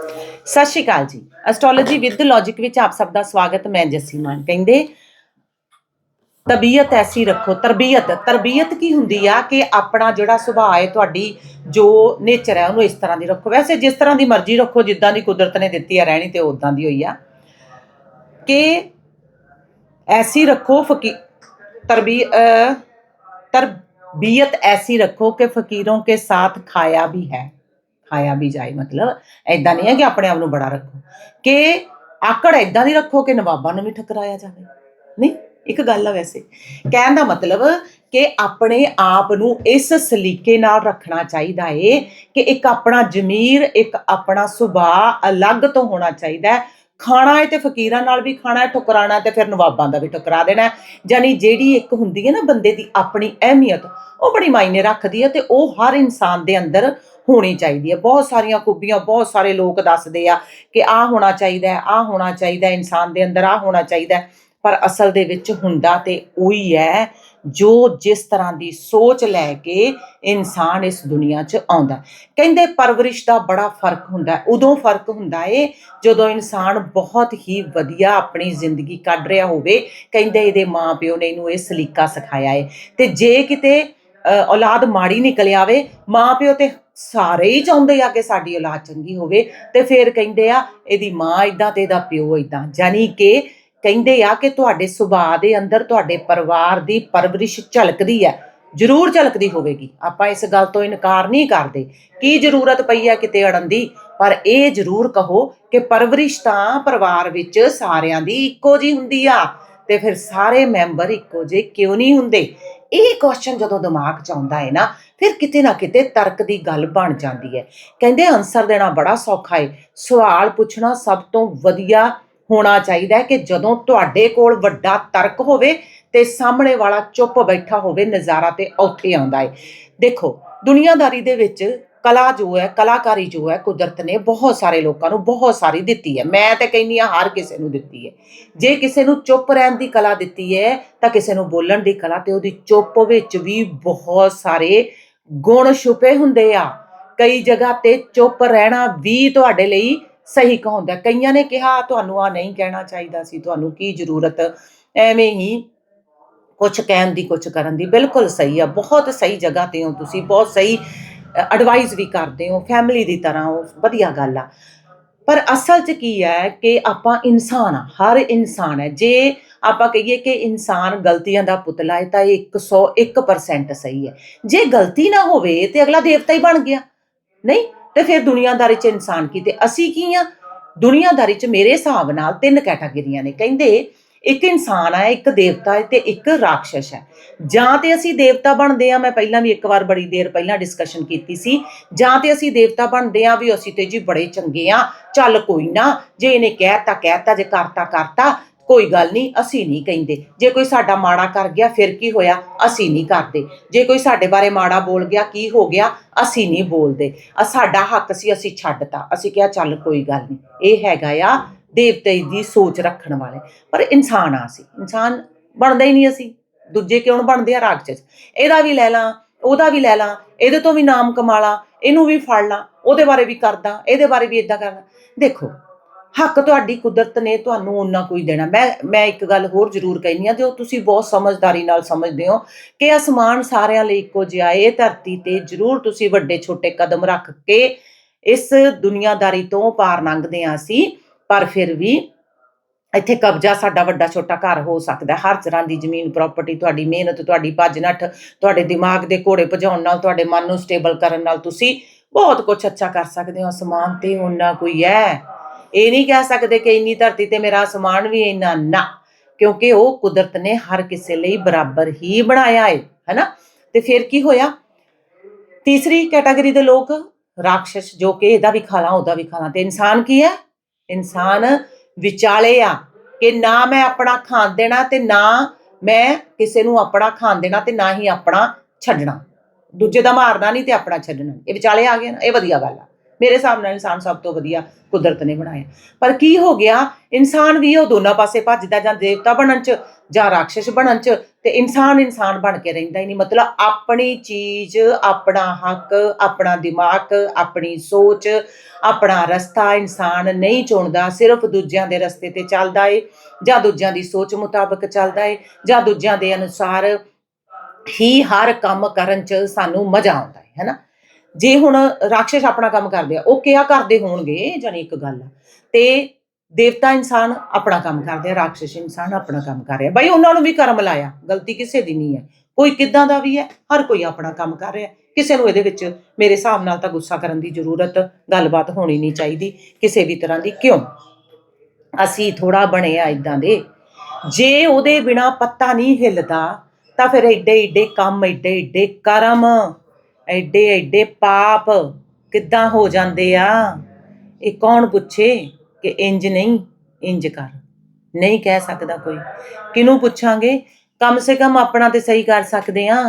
ਸਤਿ ਸ਼੍ਰੀ ਅਕਾਲ ਜੀ। Astrology with logic ਵਿੱਚ ਆਪ ਸਭ ਦਾ ਸਵਾਗਤ, ਮੈਂ ਜੱਸੀ ਮਾਨ ਕਹਿੰਦੇ। ਤਬੀਅਤ ਐਸੀ ਰੱਖੋ, ਤਰਬੀਅਤ। ਤਰਬੀਅਤ ਕੀ ਹੁੰਦੀ ਆ ਕਿ ਆਪਣਾ ਜਿਹੜਾ ਸੁਭਾਅ ਹੈ, ਤੁਹਾਡੀ ਜੋ ਨੇਚਰ ਹੈ, ਉਹਨੂੰ ਇਸ ਤਰ੍ਹਾਂ ਦੀ ਰੱਖੋ। ਵੈਸੇ ਜਿਸ ਤਰ੍ਹਾਂ ਦੀ ਮਰਜ਼ੀ ਰੱਖੋ, ਜਿੱਦਾਂ ਦੀ ਕੁਦਰਤ ਨੇ ਦਿੱਤੀ ਆ, ਰਹਿਣੀ ਤੇ ਉਦਾਂ ਦੀ ਹੋਈ ਆ। ਕਿ ਐਸੀ ਰੱਖੋ ਫਕੀਰ ਤਰਬੀ ਤਰਬੀਅਤ ਐਸੀ ਰੱਖੋ ਕਿ ਫਕੀਰੋਂ ਕੇ ਸਾਥ ਖਾਇਆ ਵੀ ਹੈ। ਖਾਇਆ ਵੀ ਜਾਏ, ਮਤਲਬ ਐਦਾਂ ਨਹੀਂ ਹੈ ਕਿ ਆਪਣੇ ਆਪ ਨੂੰ ਬੜਾ ਰੱਖੋ। ਕਿ ਆਕੜ ਐਦਾਂ ਦੀ ਰੱਖੋ ਕਿ ਨਵਾਬਾਂ ਨੂੰ ਵੀ ਠਕਰਾਇਆ ਜਾਵੇ। ਨਹੀਂ, ਇੱਕ ਗੱਲ ਆ ਵੈਸੇ। ਕਹਿਣ ਦਾ ਮਤਲਬ ਕਿ ਆਪਣੇ ਆਪ ਨੂੰ ਇਸ ਸਲੀਕੇ ਨਾਲ ਰੱਖਣਾ ਚਾਹੀਦਾ ਏ ਕਿ ਇੱਕ ਆਪਣਾ ਜ਼ਮੀਰ, ਇੱਕ ਆਪਣਾ ਸੁਭਾਅ ਅਲੱਗ ਤੋਂ ਹੋਣਾ ਚਾਹੀਦਾ ਹੈ। ਖਾਣਾ ਹੈ ਤੇ ਫਕੀਰਾਂ ਨਾਲ ਵੀ ਖਾਣਾ ਹੈ, ਠੁਕਰਾਣਾ ਤੇ ਫਿਰ ਨਵਾਬਾਂ ਦਾ ਵੀ ਠੁਕਰਾ ਦੇਣਾ ਹੈ। ਜਾਨੀ ਜਿਹੜੀ ਇੱਕ ਹੁੰਦੀ ਹੈ ਨਾ ਬੰਦੇ ਦੀ ਆਪਣੀ ਅਹਿਮੀਅਤ, ਉਹ ਬੜੀ ਮਾਇਨੇ ਰੱਖਦੀ ਹੈ ਤੇ ਉਹ ਹਰ ਇਨਸਾਨ ਦੇ ਅੰਦਰ ਹੋਣੀ ਚਾਹੀਦੀ ਹੈ। ਬਹੁਤ ਸਾਰੀਆਂ ਖੂਬੀਆਂ, ਬਹੁਤ ਸਾਰੇ ਲੋਕ ਦੱਸਦੇ ਆ ਕਿ ਆ ਹੋਣਾ ਚਾਹੀਦਾ ਹੈ ਆ ਹੋਣਾ ਚਾਹੀਦਾ ਇਨਸਾਨ ਦੇ ਅੰਦਰ ਆ ਹੋਣਾ ਚਾਹੀਦਾ ਪਰ ਅਸਲ ਦੇ ਵਿੱਚ ਹੁੰਦਾ ਤੇ ਉਹੀ ਹੈ, ਜੋ ਜਿਸ ਤਰ੍ਹਾਂ ਦੀ ਸੋਚ ਲੈ ਕੇ ਇਨਸਾਨ ਇਸ ਦੁਨੀਆ 'ਚ ਆਉਂਦਾ ਕਹਿੰਦੇ ਪਰਵਰਿਸ਼ ਦਾ ਬੜਾ ਫ਼ਰਕ ਹੁੰਦਾ ਉਦੋਂ ਫ਼ਰਕ ਹੁੰਦਾ ਏ ਜਦੋਂ ਇਨਸਾਨ ਬਹੁਤ ਹੀ ਵਧੀਆ ਆਪਣੀ ਜ਼ਿੰਦਗੀ ਕੱਢ ਰਿਹਾ ਹੋਵੇ। ਕਹਿੰਦੇ ਇਹਦੇ ਮਾਪਿਓ ਨੇ ਇਹਨੂੰ ਇਹ ਸਲੀਕਾ ਸਿਖਾਇਆ ਏ। ਤੇ ਜੇ ਕਿਤੇ ਔਲਾਦ ਮਾੜੀ ਨਿਕਲ ਆਵੇ, ਮਾਪਿਓ ਤੇ ਸਾਰੇ ਹੀ ਚਾਹੁੰਦੇ ਆ ਕਿ ਸਾਡੀ ਔਲਾਦ ਚੰਗੀ ਹੋਵੇ ਤੇ ਫਿਰ ਕਹਿੰਦੇ ਆ, ਇਹਦੀ ਮਾਂ ਇਦਾਂ ਤੇ ਇਹਦਾ ਪਿਓ ਇਦਾਂ ਜਾਨੀ ਕਿ ਕਹਿੰਦੇ ਆ ਕਿ ਤੁਹਾਡੇ ਸੁਭਾਅ ਦੇ ਅੰਦਰ, ਤੁਹਾਡੇ ਪਰਿਵਾਰ ਦੀ ਪਰਵਰਿਸ਼ ਝਲਕਦੀ ਹੈ, ਜ਼ਰੂਰ ਝਲਕਦੀ ਹੋਵੇਗੀ। ਆਪਾਂ ਇਸ ਗੱਲ ਤੋਂ ਇਨਕਾਰ ਨਹੀਂ ਕਰਦੇ। ਕੀ ਜ਼ਰੂਰਤ ਪਈ ਹੈ ਕਿਤੇ ਅੜਨ ਦੀ? ਪਰ ਇਹ ਜ਼ਰੂਰ ਕਹੋ ਕਿ ਪਰਵਰਿਸ਼ ਤਾਂ ਪਰਿਵਾਰ ਵਿੱਚ ਸਾਰਿਆਂ ਦੀ ਇੱਕੋ ਜੀ ਹੁੰਦੀ ਆ ਤੇ ਫਿਰ ਸਾਰੇ ਮੈਂਬਰ ਇੱਕੋ ਜਿਹੇ ਕਿਉਂ ਨਹੀਂ ਹੁੰਦੇ? ਇਹ ਕੁਐਸਚਨ ਜਦੋਂ ਦਿਮਾਗ 'ਚ ਆਉਂਦਾ ਹੈ ਨਾ ਫਿਰ ਕਿਤੇ ਨਾ ਕਿਤੇ ਤਰਕ ਦੀ ਗੱਲ ਬਣ ਜਾਂਦੀ ਹੈ। ਕਹਿੰਦੇ ਆਨਸਰ ਦੇਣਾ ਬੜਾ ਸੌਖਾ ਹੈ ਸਵਾਲ ਪੁੱਛਣਾ ਸਭ ਤੋਂ ਵਧੀਆ ਹੋਣਾ ਚਾਹੀਦਾ ਹੈ ਕਿ ਜਦੋਂ ਤੁਹਾਡੇ ਕੋਲ ਵੱਡਾ ਤਰਕ ਹੋਵੇ ਤੇ ਸਾਹਮਣੇ ਵਾਲਾ ਚੁੱਪ ਬੈਠਾ ਹੋਵੇ, ਨਜ਼ਾਰਾ ਤੇ ਉੱਥੇ ਆਉਂਦਾ ਹੈ ਦੇਖੋ, ਦੁਨੀਆਦਾਰੀ ਦੇ ਵਿੱਚ ਕਲਾ ਜੋ ਹੈ, ਕਲਾਕਾਰੀ ਜੋ ਹੈ, ਕੁਦਰਤ ਨੇ ਬਹੁਤ ਸਾਰੇ ਲੋਕਾਂ ਨੂੰ ਬਹੁਤ ਸਾਰੀ ਦਿੱਤੀ ਹੈ। ਮੈਂ ਤਾਂ ਕਹਿੰਦੀ ਹਾਂ ਹਰ ਕਿਸੇ ਨੂੰ ਦਿੱਤੀ ਹੈ। ਜੇ ਕਿਸੇ ਨੂੰ ਚੁੱਪ ਰਹਿਣ ਦੀ ਕਲਾ ਦਿੱਤੀ ਹੈ, ਤਾਂ ਕਿਸੇ ਨੂੰ ਬੋਲਣ ਦੀ ਕਲਾ ਤੇ ਉਹਦੀ ਚੁੱਪ ਵਿੱਚ ਵੀ ਬਹੁਤ ਸਾਰੇ ਗੁਣ ਛੁਪੇ ਹੁੰਦੇ ਆ। ਕਈ ਜਗ੍ਹਾ ਤੇ ਚੁੱਪ ਰਹਿਣਾ ਵੀ ਤੁਹਾਡੇ ਲਈ ਸਹੀ ਕਹਾਉਂਦਾ ਕਈਆਂ ਨੇ ਕਿਹਾ, ਤੁਹਾਨੂੰ ਆ ਨਹੀਂ ਕਹਿਣਾ ਚਾਹੀਦਾ ਸੀ। ਤੁਹਾਨੂੰ ਕੀ ਜ਼ਰੂਰਤ? ਐਵੇਂ ਹੀ ਕੁਝ ਕਹਿਣ ਦੀ ਕੁਝ ਕਰਨ ਦੀ। ਬਿਲਕੁਲ ਸਹੀ ਆ। ਬਹੁਤ ਸਹੀ ਜਗ੍ਹਾ ਤੇ ਹੋ ਤੁਸੀਂ। ਬਹੁਤ ਸਹੀ ਐਡਵਾਈਸ ਵੀ ਕਰਦੇ ਹੋ। ਫੈਮਿਲੀ ਦੀ ਤਰ੍ਹਾਂ ਉਹ ਵਧੀਆ ਗੱਲ ਆ। ਪਰ ਅਸਲ 'ਚ ਕੀ ਹੈ ਕਿ ਆਪਾਂ ਇਨਸਾਨ ਆ। ਹਰ ਇਨਸਾਨ ਹੈ। ਜੇ ਆਪਾਂ ਕਹੀਏ ਕਿ ਇਨਸਾਨ ਗਲਤੀਆਂ ਦਾ ਪੁਤਲਾ ਹੈ ਤਾਂ ਇਹ 101% ਸਹੀ ਹੈ। ਜੇ ਗਲਤੀ ਨਾ ਹੋਵੇ ਤੇ ਅਗਲਾ ਦੇਵਤਾ ਹੀ ਬਣ ਗਿਆ। ਨਹੀਂ, ਤੇ ਫਿਰ ਦੁਨੀਆਦਾਰੀ 'ਚ ਇਨਸਾਨ ਕੀ ਤੇ ਅਸੀਂ ਕੀ ਆ ਦੁਨੀਆਦਾਰੀ 'ਚ ਮੇਰੇ ਹਿਸਾਬ ਨਾਲ ਤਿੰਨ ਕੈਟਾਗਰੀਆਂ ਨੇ। ਕਹਿੰਦੇ ਇੱਕ ਇਨਸਾਨ ਹੈ, ਇੱਕ ਦੇਵਤਾ ਹੈ ਤੇ ਇੱਕ ਰਾਖਸ਼ ਹੈ। ਜਾਂ ਤੇ ਅਸੀਂ ਦੇਵਤਾ ਬਣਦੇ ਆ ਮੈਂ ਪਹਿਲਾਂ ਵੀ ਇੱਕ ਵਾਰ ਬੜੀ ਦੇਰ ਪਹਿਲਾਂ ਡਿਸਕਸ਼ਨ ਕੀਤੀ ਸੀ। ਜਾਂ ਤੇ ਅਸੀਂ ਦੇਵਤਾ ਬਣਦੇ ਆ ਵੀ ਅਸੀਂ ਤੇ ਜੀ ਬੜੇ ਚੰਗੇ ਆ ਚੱਲ ਕੋਈ ਨਾ, ਜੇ ਇਹਨੇ ਕਹਿਤਾ ਕਹਿਤਾ, ਜੇ ਕਰਤਾ ਕਰਤਾ ਕੋਈ ਗੱਲ ਨਹੀਂ, ਅਸੀਂ ਨਹੀਂ ਕਹਿੰਦੇ। ਜੇ ਕੋਈ ਸਾਡਾ ਮਾੜਾ ਕਰ ਗਿਆ, ਫਿਰ ਕੀ ਹੋਇਆ? ਅਸੀਂ ਨਹੀਂ ਕਰਦੇ। ਜੇ ਕੋਈ ਸਾਡੇ ਬਾਰੇ ਮਾੜਾ ਬੋਲ ਗਿਆ, ਕੀ ਹੋ ਗਿਆ? ਅਸੀਂ ਨਹੀਂ ਬੋਲਦੇ। ਆ ਸਾਡਾ ਹੱਕ ਸੀ, ਅਸੀਂ ਛੱਡਤਾ। ਅਸੀਂ ਕਿਹਾ, ਚੱਲ ਕੋਈ ਗੱਲ ਨਹੀਂ। ਇਹ ਹੈਗਾ ਆ ਦੇਵਤੇ ਦੀ ਸੋਚ ਰੱਖਣ ਵਾਲੇ। ਪਰ ਇਨਸਾਨ ਆ ਸੀ ਇਨਸਾਨ ਬਣਦਾ ਹੀ ਨਹੀਂ ਅਸੀਂ। ਦੂਜੇ ਕਿਉਂ ਬਣਦੇ ਆ? ਰਾਖਸ਼ ਇਹਦਾ ਵੀ ਲੈ ਲਾਂ, ਉਹਦਾ ਵੀ ਲੈ ਲਾਂ, ਇਹਦੇ ਤੋਂ ਵੀ ਨਾਮ ਕਮਾ ਲਾਂ, ਇਹਨੂੰ ਵੀ ਫੜ ਲਾਂ, ਉਹਦੇ ਬਾਰੇ ਵੀ ਕਰਦਾ, ਇਹਦੇ ਬਾਰੇ ਵੀ ਇਦਾਂ ਕਰਦਾ। ਦੇਖੋ ਹੱਕ ਤੁਹਾਡੀ ਕੁਦਰਤ ਨੇ ਤੁਹਾਨੂੰ ਉਹਨਾਂ ਕੋਈ ਦੇਣਾ। ਮੈਂ ਮੈਂ ਇੱਕ ਗੱਲ ਹੋਰ ਜ਼ਰੂਰ ਕਹਿਨੀ ਆ, ਜੋ ਤੁਸੀਂ ਬਹੁਤ ਸਮਝਦਾਰੀ ਨਾਲ ਸਮਝਦੇ ਹੋ ਕਿ ਅਸਮਾਨ ਸਾਰਿਆਂ ਲਈ ਇੱਕੋ ਜਿਹਾ ਹੈ। ਇਹ ਧਰਤੀ ਤੇ ਜ਼ਰੂਰ ਤੁਸੀਂ ਵੱਡੇ ਛੋਟੇ ਕਦਮ ਰੱਖ ਕੇ ਇਸ ਦੁਨੀਆਦਾਰੀ ਤੋਂ ਪਾਰ ਲੰਘਦੇ ਆ ਅਸੀਂ, ਪਰ ਫਿਰ ਵੀ ਇੱਥੇ ਕਬਜ਼ਾ ਸਾਡਾ ਵੱਡਾ ਛੋਟਾ ਘਰ ਹੋ ਸਕਦਾ ਹਰ ਤਰ੍ਹਾਂ ਦੀ ਜ਼ਮੀਨ ਪ੍ਰਾਪਰਟੀ ਤੁਹਾਡੀ ਮਿਹਨਤ, ਤੁਹਾਡੀ ਭੱਜ ਨੱਠ, ਤੁਹਾਡੇ ਦਿਮਾਗ ਦੇ ਘੋੜੇ ਭਜਾਉਣ ਨਾਲ, ਤੁਹਾਡੇ ਮਨ ਨੂੰ ਸਟੇਬਲ ਕਰਨ ਨਾਲ ਤੁਸੀਂ ਬਹੁਤ ਕੁਝ ਅੱਛਾ ਕਰ ਸਕਦੇ ਹੋ। ਅਸਮਾਨ ਤੇ ਉਹਨਾਂ ਕੋਈ ਹੈ। ਇਹ ਨਹੀਂ ਕਹਿ ਸਕਦੇ ਕਿ ਇੰਨੀ ਧਰਤੀ ਤੇ ਮੇਰਾ ਅਸਮਾਨ ਵੀ ਇੰਨਾ ਨਾ, ਕਿਉਂਕਿ ਉਹ ਕੁਦਰਤ ਨੇ ਹਰ ਕਿਸੇ ਲਈ ਬਰਾਬਰ ਹੀ ਬਣਾਇਆ ਹੈ ਹੈਨਾ? ਤੇ ਫਿਰ ਕੀ ਹੋਇਆ? ਤੀਸਰੀ ਕੈਟਾਗਰੀ ਦੇ ਲੋਕ ਰਾਖਸ਼ ਜੋ ਕਿ ਇਹਦਾ ਵੀ ਖਾਣਾ ਉਹਦਾ ਵੀ ਖਾਣਾ ਤੇ ਇਨਸਾਨ ਕੀ ਹੈ? ਇਨਸਾਨ ਵਿਚਾਲੇ ਆ ਕਿ ਨਾ ਮੈਂ ਆਪਣਾ ਖਾਣ ਦੇਣਾ ਤੇ ਨਾ ਮੈਂ ਕਿਸੇ ਨੂੰ ਆਪਣਾ ਖਾਣ ਦੇਣਾ ਤੇ ਨਾ ਹੀ ਆਪਣਾ ਛੱਡਣਾ। ਦੂਜੇ ਦਾ ਮਾਰਨਾ ਨਹੀਂ ਤੇ ਆਪਣਾ ਛੱਡਣਾ। ਇਹ ਵਿਚਾਲੇ ਆ ਗਏ ਨਾ, ਇਹ ਵਧੀਆ ਗੱਲ ਆ। ਮੇਰੇ ਹਿਸਾਬ ਨਾਲ ਇਨਸਾਨ ਸਭ ਤੋਂ ਵਧੀਆ ਕੁਦਰਤ ਨੇ ਬਣਾਇਆ। ਪਰ ਕੀ ਹੋ ਗਿਆ? ਇਨਸਾਨ ਵੀ ਉਹ ਦੋਨਾਂ ਪਾਸੇ ਭੱਜਦਾ ਜਾਂ ਦੇਵਤਾ ਬਣਨ ਚ ਜਾਂ ਰਾਖਸ਼ ਬਣਨ ਚ ਤੇ ਇਨਸਾਨ ਇਨਸਾਨ ਬਣ ਕੇ ਰਹਿੰਦਾ ਹੀ ਨਹੀਂ। ਮਤਲਬ ਆਪਣੀ ਚੀਜ਼, ਆਪਣਾ ਹੱਕ, ਆਪਣਾ ਦਿਮਾਗ, ਆਪਣੀ ਸੋਚ, ਆਪਣਾ ਰਸਤਾ ਇਨਸਾਨ ਨਹੀਂ ਚੁਣਦਾ। ਸਿਰਫ ਦੂਜਿਆਂ ਦੇ ਰਸਤੇ ਤੇ ਚੱਲਦਾ ਏ ਜਾਂ ਦੂਜਿਆਂ ਦੀ ਸੋਚ ਮੁਤਾਬਕ ਚੱਲਦਾ ਏ ਜਾਂ ਦੂਜਿਆਂ ਦੇ ਅਨੁਸਾਰ ਹੀ ਹਰ ਕੰਮ ਕਰਨ ਚ ਸਾਨੂੰ ਮਜ਼ਾ ਆਉਂਦਾ ਹੈ ਹੈਨਾ ਜੇ ਹੁਣ ਰਾਖਸ਼ ਆਪਣਾ ਕੰਮ ਕਰਦੇ ਆ, ਉਹ ਕਿਹਾ ਕਰਦੇ ਹੋਣਗੇ ਜਾਨੀ ਇੱਕ ਗੱਲ ਤੇ ਦੇਵਤਾ ਇਨਸਾਨ ਆਪਣਾ ਕੰਮ ਕਰਦੇ ਆ ਰਾਖਸ਼ ਇਨਸਾਨ ਆਪਣਾ ਕੰਮ ਕਰ ਰਿਹਾ। ਬਈ, ਉਹਨਾਂ ਨੂੰ ਵੀ ਕਰਮ ਲਾਇਆ, ਗਲਤੀ ਕਿਸੇ ਦੀ ਨਹੀਂ ਹੈ। ਕੋਈ ਕਿੱਦਾਂ ਦਾ ਵੀ ਹੈ, ਹਰ ਕੋਈ ਆਪਣਾ ਕੰਮ ਕਰ ਰਿਹਾ। ਕਿਸੇ ਨੂੰ ਇਹਦੇ ਵਿੱਚ ਮੇਰੇ ਹਿਸਾਬ ਨਾਲ ਤਾਂ ਗੁੱਸਾ ਕਰਨ ਦੀ ਜ਼ਰੂਰਤ, ਗੱਲਬਾਤ ਹੋਣੀ ਨਹੀਂ ਚਾਹੀਦੀ, ਕਿਸੇ ਵੀ ਤਰ੍ਹਾਂ ਦੀ। ਕਿਉਂ? ਅਸੀਂ ਥੋੜਾ ਬਣੇ ਆ ਇਦਾਂ ਦੇ। ਜੇ ਉਹਦੇ ਬਿਨਾ ਪੱਤਾ ਨਹੀਂ ਹਿੱਲਦਾ, ਤਾਂ ਫਿਰ ਏਡੇ ਏਡੇ ਕੰਮ, ਏਡੇ ਏਡੇ ਕਰਮ। ਐਡੇ ਐਡੇ ਪਾਪ ਕਿੱਦਾਂ ਹੋ ਜਾਂਦੇ ਆ? ਇਹ ਕੌਣ ਪੁੱਛੇ ਕਿ ਇੰਜ ਨਹੀਂ, ਇੰਜ ਕਰ? ਨਹੀਂ ਕਹਿ ਸਕਦਾ ਕੋਈ। ਕਿਹਨੂੰ ਪੁੱਛਾਂਗੇ? ਕਮ ਸੇ ਕਮ ਆਪਣਾ ਤੇ ਸਹੀ ਕਰ ਸਕਦੇ ਆ।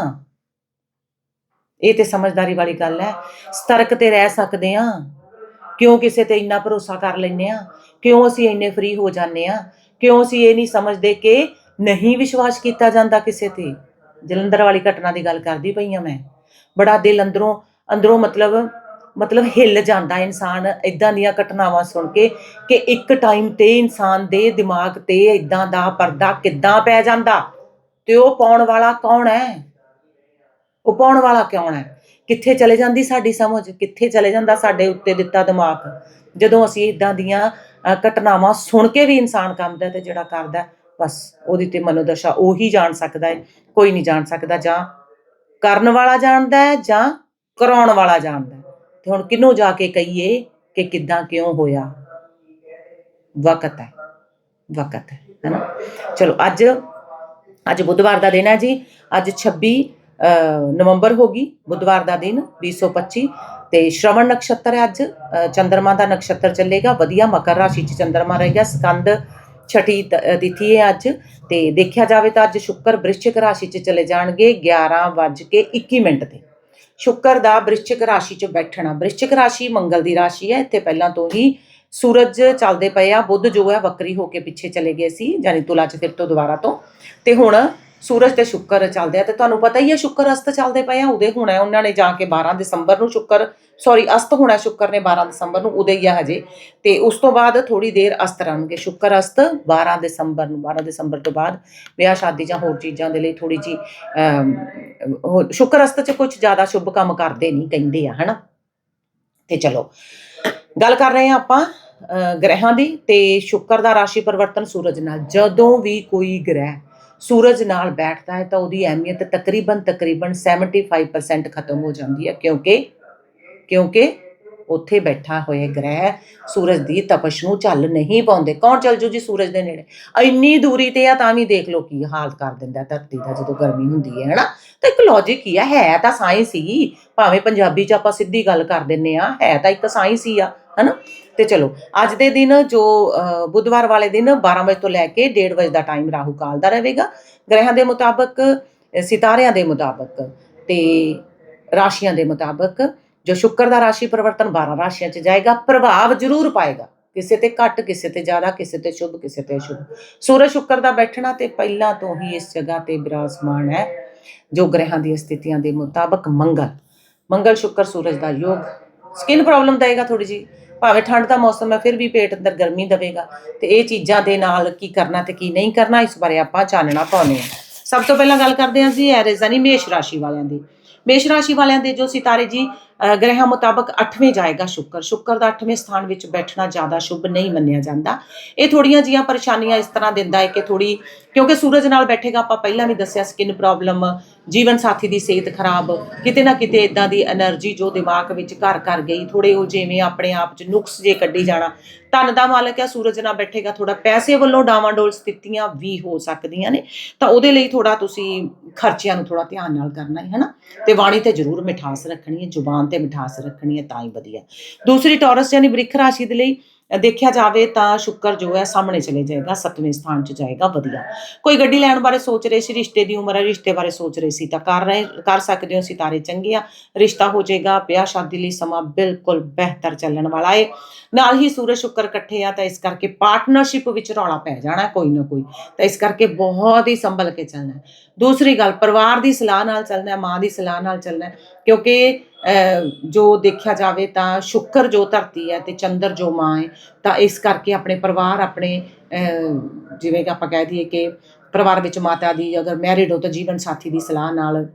ਇਹ ਤੇ ਸਮਝਦਾਰੀ ਵਾਲੀ ਗੱਲ ਹੈ। ਸਤਰਕ ਤੇ ਰਹਿ ਸਕਦੇ ਆ। ਕਿਉਂ ਕਿਸੇ ਤੇ ਇੰਨਾ ਭਰੋਸਾ ਕਰ ਲੈਨੇ ਆ? ਕਿਉਂ ਅਸੀਂ ਇੰਨੇ ਫ੍ਰੀ ਹੋ ਜਾਂਦੇ ਆ? ਕਿਉਂ ਅਸੀਂ ਇਹ ਨਹੀਂ ਸਮਝਦੇ ਕਿ ਨਹੀਂ ਵਿਸ਼ਵਾਸ ਕੀਤਾ ਜਾਂਦਾ ਕਿਸੇ ਤੇ? ਜਲੰਧਰ ਵਾਲੀ ਘਟਨਾ ਦੀ ਗੱਲ ਕਰਦੀ ਪਈ ਆ ਮੈਂ। ਬੜਾ ਦਿਲ ਅੰਦਰੋਂ ਅੰਦਰੋਂ ਮਤਲਬ ਮਤਲਬ ਹਿੱਲ ਜਾਂਦਾ ਇਨਸਾਨ ਇਦਾਂ ਦੀਆਂ ਘਟਨਾਵਾਂ ਸੁਣ ਕੇ ਕਿ ਇੱਕ ਟਾਈਮ ਤੇ ਇਨਸਾਨ ਦੇ ਦਿਮਾਗ ਤੇ ਇਦਾਂ ਦਾ ਪਰਦਾ ਕਿੱਦਾਂ ਪੈ ਜਾਂਦਾ? ਤੇ ਉਹ ਪਾਉਣ ਵਾਲਾ ਕੌਣ ਹੈ? ਉਹ ਪਾਉਣ ਵਾਲਾ ਕੌਣ ਹੈ? ਕਿੱਥੇ ਚਲੇ ਜਾਂਦੀ ਸਾਡੀ ਸਮਝ? ਕਿੱਥੇ ਚਲੇ ਜਾਂਦਾ ਸਾਡੇ ਉੱਤੇ ਦਿੱਤਾ ਦਿਮਾਗ? ਜਦੋਂ ਅਸੀਂ ਇਦਾਂ ਦੀਆਂ ਘਟਨਾਵਾਂ ਸੁਣ ਕੇ ਵੀ ਇਨਸਾਨ ਕੰਮਦਾ ਤੇ ਜਿਹੜਾ ਕਰਦਾ ਬਸ ਉਹਦੀ ਤੇ ਮਨੋਦਸ਼ਾ ਉਹੀ ਜਾਣ ਸਕਦਾ ਹੈ, ਕੋਈ ਨਹੀਂ ਜਾਣ ਸਕਦਾ ਜਾਂ ਕਰਨ ਵਾਲਾ ਜਾਣਦਾ ਹੈ ਜਾਂ ਕਰਾਉਣ ਵਾਲਾ ਜਾਣਦਾ ਹੈ? ਤੇ ਹੁਣ ਕਿਹਨੂੰ ਜਾ ਕੇ ਕਹੀਏ ਕਿ ਕਿੱਦਾਂ ਕਿਉਂ ਹੋਇਆ? ਵਕਤ ਹੈ ਵਕਤ ਹੈ ਹੈਨਾ ਚਲੋ ਅੱਜ ਅੱਜ ਬੁੱਧਵਾਰ ਦਾ ਦਿਨ ਹੈ ਜੀ। ਅੱਜ 26 ਅ, ਨਵੰਬਰ ਹੋ ਗਈ ਬੁੱਧਵਾਰ ਦਾ ਦਿਨ 2025 ਤੇ ਸ਼ਰਵਣ ਨਕਸ਼ਤਰ ਹੈ ਅੱਜ। ਅ, ਚੰਦਰਮਾ ਦਾ ਨਕਸ਼ਤਰ ਚੱਲੇਗਾ। ਵਧੀਆ ਮਕਰ ਰਾਸ਼ੀ ਚ ਚੰਦਰਮਾ ਰਹੇਗਾ। ਸਕੰਦ ਛਠੀ ਤਿਥੀ ਹੈ ਅੱਜ, ਤੇ ਦੇਖਿਆ ਜਾਵੇ ਤਾਂ ਅੱਜ ਸ਼ੁੱਕਰ ਬ੍ਰਿਸ਼ਚਿਕ ਰਾਸ਼ੀ ਚ ਚਲੇ ਜਾਣਗੇ 11:21 ਮਿੰਟ ਤੇ। ਸ਼ੁੱਕਰ ਦਾ ਬ੍ਰਿਸ਼ਚਿਕ ਰਾਸ਼ੀ ਚ ਬੈਠਣਾ, ਬ੍ਰਿਸ਼ਚਿਕ ਰਾਸ਼ੀ ਮੰਗਲ ਦੀ ਰਾਸ਼ੀ ਹੈ, ਇੱਥੇ ਪਹਿਲਾਂ ਤੋਂ ਹੀ ਸੂਰਜ ਚੱਲਦੇ ਪਏ ਆ, ਬੁੱਧ ਜੋ ਹੈ ਵਕਰੀ ਹੋ ਕੇ ਪਿੱਛੇ ਚਲੇ ਗਏ ਸੀ, ਯਾਨੀ ਤੁਲਾ ਚ ਫਿਰ ਤੋਂ ਦੁਬਾਰਾ ਤੋਂ। ਤੇ ਹੁਣ ਸੂਰਜ ਤੇ ਸ਼ੁੱਕਰ ਚੱਲਦੇ ਆ ਤੇ ਤੁਹਾਨੂੰ ਪਤਾ ਹੀ ਹੈ ਸ਼ੁੱਕਰ ਅਸਤ ਚੱਲਦੇ ਪਏ ਆ ਉਦੇ ਹੋਣਾ ਉਹਨਾਂ ਨੇ ਜਾ ਕੇ 12 ਦਸੰਬਰ ਨੂੰ ਸ਼ੁੱਕਰ ਸੌਰੀ ਅਸਤ ਹੋਣਾ ਸ਼ੁੱਕਰ ਨੇ 12 ਦਸੰਬਰ ਨੂੰ ਉਦੇ ਹੀ ਆ ਹਜੇ। ਤੇ ਉਸ ਤੋਂ ਬਾਅਦ ਥੋੜੀ ਦੇਰ ਅਸਤ ਰਹਿਣਗੇ ਸ਼ੁੱਕਰ ਅਸਤ 12 ਦਸੰਬਰ ਨੂੰ 12 ਦਸੰਬਰ ਤੋਂ ਬਾਅਦ ਵਿਆਹ ਸ਼ਾਦੀ ਜਾਂ ਹੋਰ ਚੀਜ਼ਾਂ ਦੇ ਲਈ ਥੋੜੀ ਜੀ ਸ਼ੁੱਕਰ ਅਸਤ ਚ ਕੁਝ ਜ਼ਿਆਦਾ ਸ਼ੁਭ ਕੰਮ ਕਰਦੇ ਨਹੀਂ ਕਹਿੰਦੇ ਆ ਹਨਾ? ਤੇ ਚਲੋ ਗੱਲ ਕਰ ਰਹੇ ਹਾਂ ਆਪਾਂ ਅ, ਗ੍ਰਹਿਾਂ ਦੀ ਤੇ ਸ਼ੁੱਕਰ ਦਾ ਰਾਸ਼ੀ ਪਰਿਵਰਤਨ ਸੂਰਜ ਨਾਲ ਜਦੋਂ ਵੀ ਕੋਈ ਗ੍ਰਹਿ ਸੂਰਜ ਨਾਲ ਬੈਠਦਾ ਹੈ ਤਾਂ ਉਹਦੀ ਅਹਿਮੀਅਤ ਤਕਰੀਬਨ ਤਕਰੀਬਨ 75% ਖਤਮ ਹੋ ਜਾਂਦੀ ਹੈ ਕਿਉਂਕਿ ਕਿਉਂਕਿ ਉੱਥੇ ਬੈਠਾ ਹੋਇਆ ਗ੍ਰਹਿ, ਸੂਰਜ ਦੀ ਤਪਸ਼ ਨੂੰ ਚੱਲ ਨਹੀਂ ਪਾਉਂਦੇ। ਕੌਣ ਚੱਲ ਜੂ ਜੀ ਸੂਰਜ ਦੇ ਨੇੜੇ? ਇੰਨੀ ਦੂਰੀ ਤੇ ਆ ਤਾਂ ਵੀ ਦੇਖ ਲਓ ਕੀ ਹਾਲਤ ਕਰ ਦਿੰਦਾ ਧਰਤੀ ਦਾ ਜਦੋਂ ਗਰਮੀ ਹੁੰਦੀ ਹੈ, ਹਨਾ? ਤਾਂ ਇੱਕ ਲੌਜੀਕ ਹੀ ਆ, ਹੈ ਤਾਂ ਸਾਇੰਸ ਹੀ। ਭਾਵੇਂ ਪੰਜਾਬੀ ਚ ਆਪਾਂ ਸਿੱਧੀ ਗੱਲ ਕਰ ਦਿੰਨੇ ਆ, ਹੈ ਤਾਂ ਇੱਕ ਸਾਇੰਸ ਹੀ ਆ। ਹਨਾ? ਤੇ ਚਲੋ, ਅੱਜ ਦੇ ਦਿਨ ਜੋ ਬੁੱਧਵਾਰ ਵਾਲੇ ਦਿਨ 12 ਵਜੇ ਤੋਂ ਲੈ ਕੇ 1:30 ਵਜੇ ਦਾ ਟਾਈਮ ਰਾਹੂ ਕਾਲ ਦਾ ਰਹੇਗਾ। ਗ੍ਰਹਿਆਂ ਦੇ ਮੁਤਾਬਕ ਸਿਤਾਰਿਆਂ ਦੇ ਮੁਤਾਬਕ ਤੇ ਰਾਸ਼ੀਆਂ ਦੇ ਮੁਤਾਬਕ ਜੋ ਸ਼ੁੱਕਰ ਦਾ ਰਾਸ਼ੀ ਪਰਿਵਰਤਨ 12 ਰਾਸ਼ੀਆਂ 'ਚ ਜਾਏਗਾ, ਪ੍ਰਭਾਵ ਜ਼ਰੂਰ ਪਾਏਗਾ। ਕਿਸੇ ਤੇ ਘੱਟ, ਕਿਸੇ ਤੇ ਜ਼ਿਆਦਾ, ਕਿਸੇ ਤੇ ਸ਼ੁਭ, ਕਿਸੇ ਤੇ ਅਸ਼ੁਭ। ਸੂਰਜ ਸ਼ੁੱਕਰ ਦਾ ਬੈਠਣਾ ਤੇ ਪਹਿਲਾਂ ਤੋਂ ਹੀ ਇਸ ਜਗ੍ਹਾ ਤੇ ਬਿਰਾਜਮਾਨ ਹੈ, ਜੋ ਗ੍ਰਹਿਾਂ ਦੀਆਂ ਸਥਿਤੀਆਂ ਦੇ ਮੁਤਾਬਕ ਮੰਗਲ। ਮੰਗਲ, ਸ਼ੁੱਕਰ, ਸੂਰਜ ਦਾ ਯੋਗ। ਸਕਿਨ ਪ੍ਰੋਬਲਮ ਦੇਗਾ ਥੋੜੀ ਜੀ ਭਾਵੇਂ ਠੰਡ ਦਾ ਮੌਸਮ ਹੈ, ਫਿਰ ਵੀ ਪੇਟ ਅੰਦਰ ਗਰਮੀ ਦਵੇਗਾ। ਤੇ ਇਹ ਚੀਜ਼ਾਂ ਦੇ ਨਾਲ ਕੀ ਕਰਨਾ ਤੇ ਕੀ ਨਹੀਂ ਕਰਨਾ, ਇਸ ਬਾਰੇ ਆਪਾਂ ਚਾਨਣਾ ਪਾਉਂਦੇ ਹਾਂ। ਸਭ ਤੋਂ ਪਹਿਲਾਂ ਗੱਲ ਕਰਦੇ ਹਾਂ ਜੀ ਐਰੇਜ਼ ਯਾਨੀ ਮੇਸ਼ ਰਾਸ਼ੀ ਵਾਲਿਆਂ ਦੀ। ਮੇਸ਼ ਰਾਸ਼ੀ ਵਾਲਿਆਂ ਦੇ ਜੋ ਸਿਤਾਰੇ ਜੀ ਗ੍ਰਹਿਾਂ ਮੁਤਾਬਕ 8ਵੇਂ ਜਾਏਗਾ ਸ਼ੁੱਕਰ। ਸ਼ੁੱਕਰ ਦਾ 8ਵੇਂ ਸਥਾਨ ਵਿੱਚ ਬੈਠਣਾ ਜ਼ਿਆਦਾ ਸ਼ੁਭ ਨਹੀਂ ਮੰਨਿਆ ਜਾਂਦਾ। ਇਹ ਥੋੜੀਆਂ ਜੀਆਂ ਪਰੇਸ਼ਾਨੀਆਂ ਇਸ ਤਰ੍ਹਾਂ ਦਿੰਦਾ ਹੈ ਕਿ ਥੋੜੀ ਕਿਉਂਕਿ ਸੂਰਜ ਨਾਲ ਬੈਠੇਗਾ, ਆਪਾਂ ਪਹਿਲਾਂ ਵੀ ਦੱਸਿਆ ਸਕਿਨ ਪ੍ਰੋਬਲਮ ਜੀਵਨ ਸਾਥੀ ਦੀ ਸਿਹਤ ਖਰਾਬ, ਕਿਤੇ ਨਾ ਕਿਤੇ ਇਦਾਂ ਦੀ એનર્ਜੀ ਜੋ ਦਿਮਾਗ ਵਿੱਚ ਘਰ ਕਰ ਗਈ ਥੋੜੇ ਉਹ ਜਿਵੇਂ ਆਪਣੇ ਆਪ 'ਚ ਨੁਕਸ ਜੇ ਕੱਢੀ ਜਾਣਾ। ਧਨ ਦਾ ਮਾਲਕ ਹੈ, ਸੂਰਜ ਨਾਲ ਬੈਠੇਗਾ ਥੋੜਾ ਪੈਸੇ ਵੱਲੋਂ ਡਾਵਾਂਡੋਲ ਸਥਿਤੀਆਂ ਵੀ ਹੋ ਸਕਦੀਆਂ ਨੇ। ਤਾਂ ਉਹਦੇ ਲਈ ਥੋੜਾ ਤੁਸੀਂ ਖਰਚਿਆਂ ਨੂੰ ਥੋੜਾ ਧਿਆਨ ਨਾਲ ਕਰਨਾ ਹੈ, ਹਨਾ? ਤੇ ਵਾਣੀ ਤੇ ਜ਼ਰੂਰ ਮਿਠਾਸ ਰੱਖਣੀ ਹੈ, ਜ਼ੁਬਾਨ ਤੇ ਮਿਠਾਸ ਰੱਖਣੀ ਹੈ, ਤਾਂ ਹੀ ਵਧੀਆ। ਦੂਸਰੀ ਟੌਰਸ ਯਾਨੀ ਬ੍ਰਿਖ ਰਾਸ਼ੀ ਦੇ ਲਈ ਦੇਖਿਆ ਜਾਵੇ ਤਾਂ ਸ਼ੁੱਕਰ ਜੋ ਹੈ ਸਾਹਮਣੇ ਚਲੇ ਜਾਏਗਾ, ਸੱਤਵੇਂ ਸਥਾਨ 'ਚ ਜਾਏਗਾ, ਵਧੀਆ। ਕੋਈ ਗੱਡੀ ਲੈਣ ਬਾਰੇ ਸੋਚ ਰਹੇ ਸੀ, ਰਿਸ਼ਤੇ ਦੀ ਉਮਰ ਹੈ, ਰਿਸ਼ਤੇ ਬਾਰੇ ਸੋਚ ਰਹੇ ਸੀ, ਤਾਂ ਕਰ ਰਹੇ, ਕਰ ਸਕਦੇ ਹੋ ਸਿਤਾਰੇ ਚੰਗੇ ਆ, ਰਿਸ਼ਤਾ ਹੋ ਜਾਏਗਾ, ਵਿਆਹ ਸ਼ਾਦੀ ਲਈ ਸਮਾਂ ਬਿਲਕੁਲ ਬਿਹਤਰ ਚੱਲਣ ਵਾਲਾ ਏ। ਨਾਲ ਹੀ ਸੂਰਜ ਸ਼ੁੱਕਰ ਇਕੱਠੇ ਆ, ਤਾਂ ਇਸ ਕਰਕੇ ਪਾਰਟਨਰਸ਼ਿਪ ਵਿੱਚ ਰੌਲਾ ਪੈ ਜਾਣਾ ਕੋਈ ਨਾ ਕੋਈ, ਤਾਂ ਇਸ ਕਰਕੇ ਬਹੁਤ ਹੀ ਸੰਭਲ ਕੇ ਚੱਲਣਾ। ਦੂਸਰੀ ਗੱਲ, ਪਰਿਵਾਰ ਦੀ ਸਲਾਹ ਨਾਲ ਚੱਲਣਾ, ਮਾਂ ਦੀ ਸਲਾਹ ਨਾਲ ਚੱਲਣਾ, ਕਿਉਂਕਿ ਜੋ ਦੇਖਿਆ ਜਾਵੇ ਤਾਂ ਸ਼ੁੱਕਰ ਜੋ ਧਰਤੀ ਹੈ ਤੇ ਚੰਦਰ ਜੋ ਮਾਂ ਹੈ ਤਾਂ ਇਸ ਕਰਕੇ ਆਪਣੇ ਪਰਿਵਾਰ ਆਪਣੇ ਅਹ, ਜਿਵੇਂ ਕਿ ਆਪਾਂ ਕਹਿ ਦਈਏ ਕਿ ਪਰਿਵਾਰ ਵਿੱਚ ਮਾਤਾ ਦੀ ਅਗਰ ਮੈਰਿਡ ਹੋ ਤਾਂ ਜੀਵਨ ਸਾਥੀ ਦੀ ਸਲਾਹ ਨਾਲ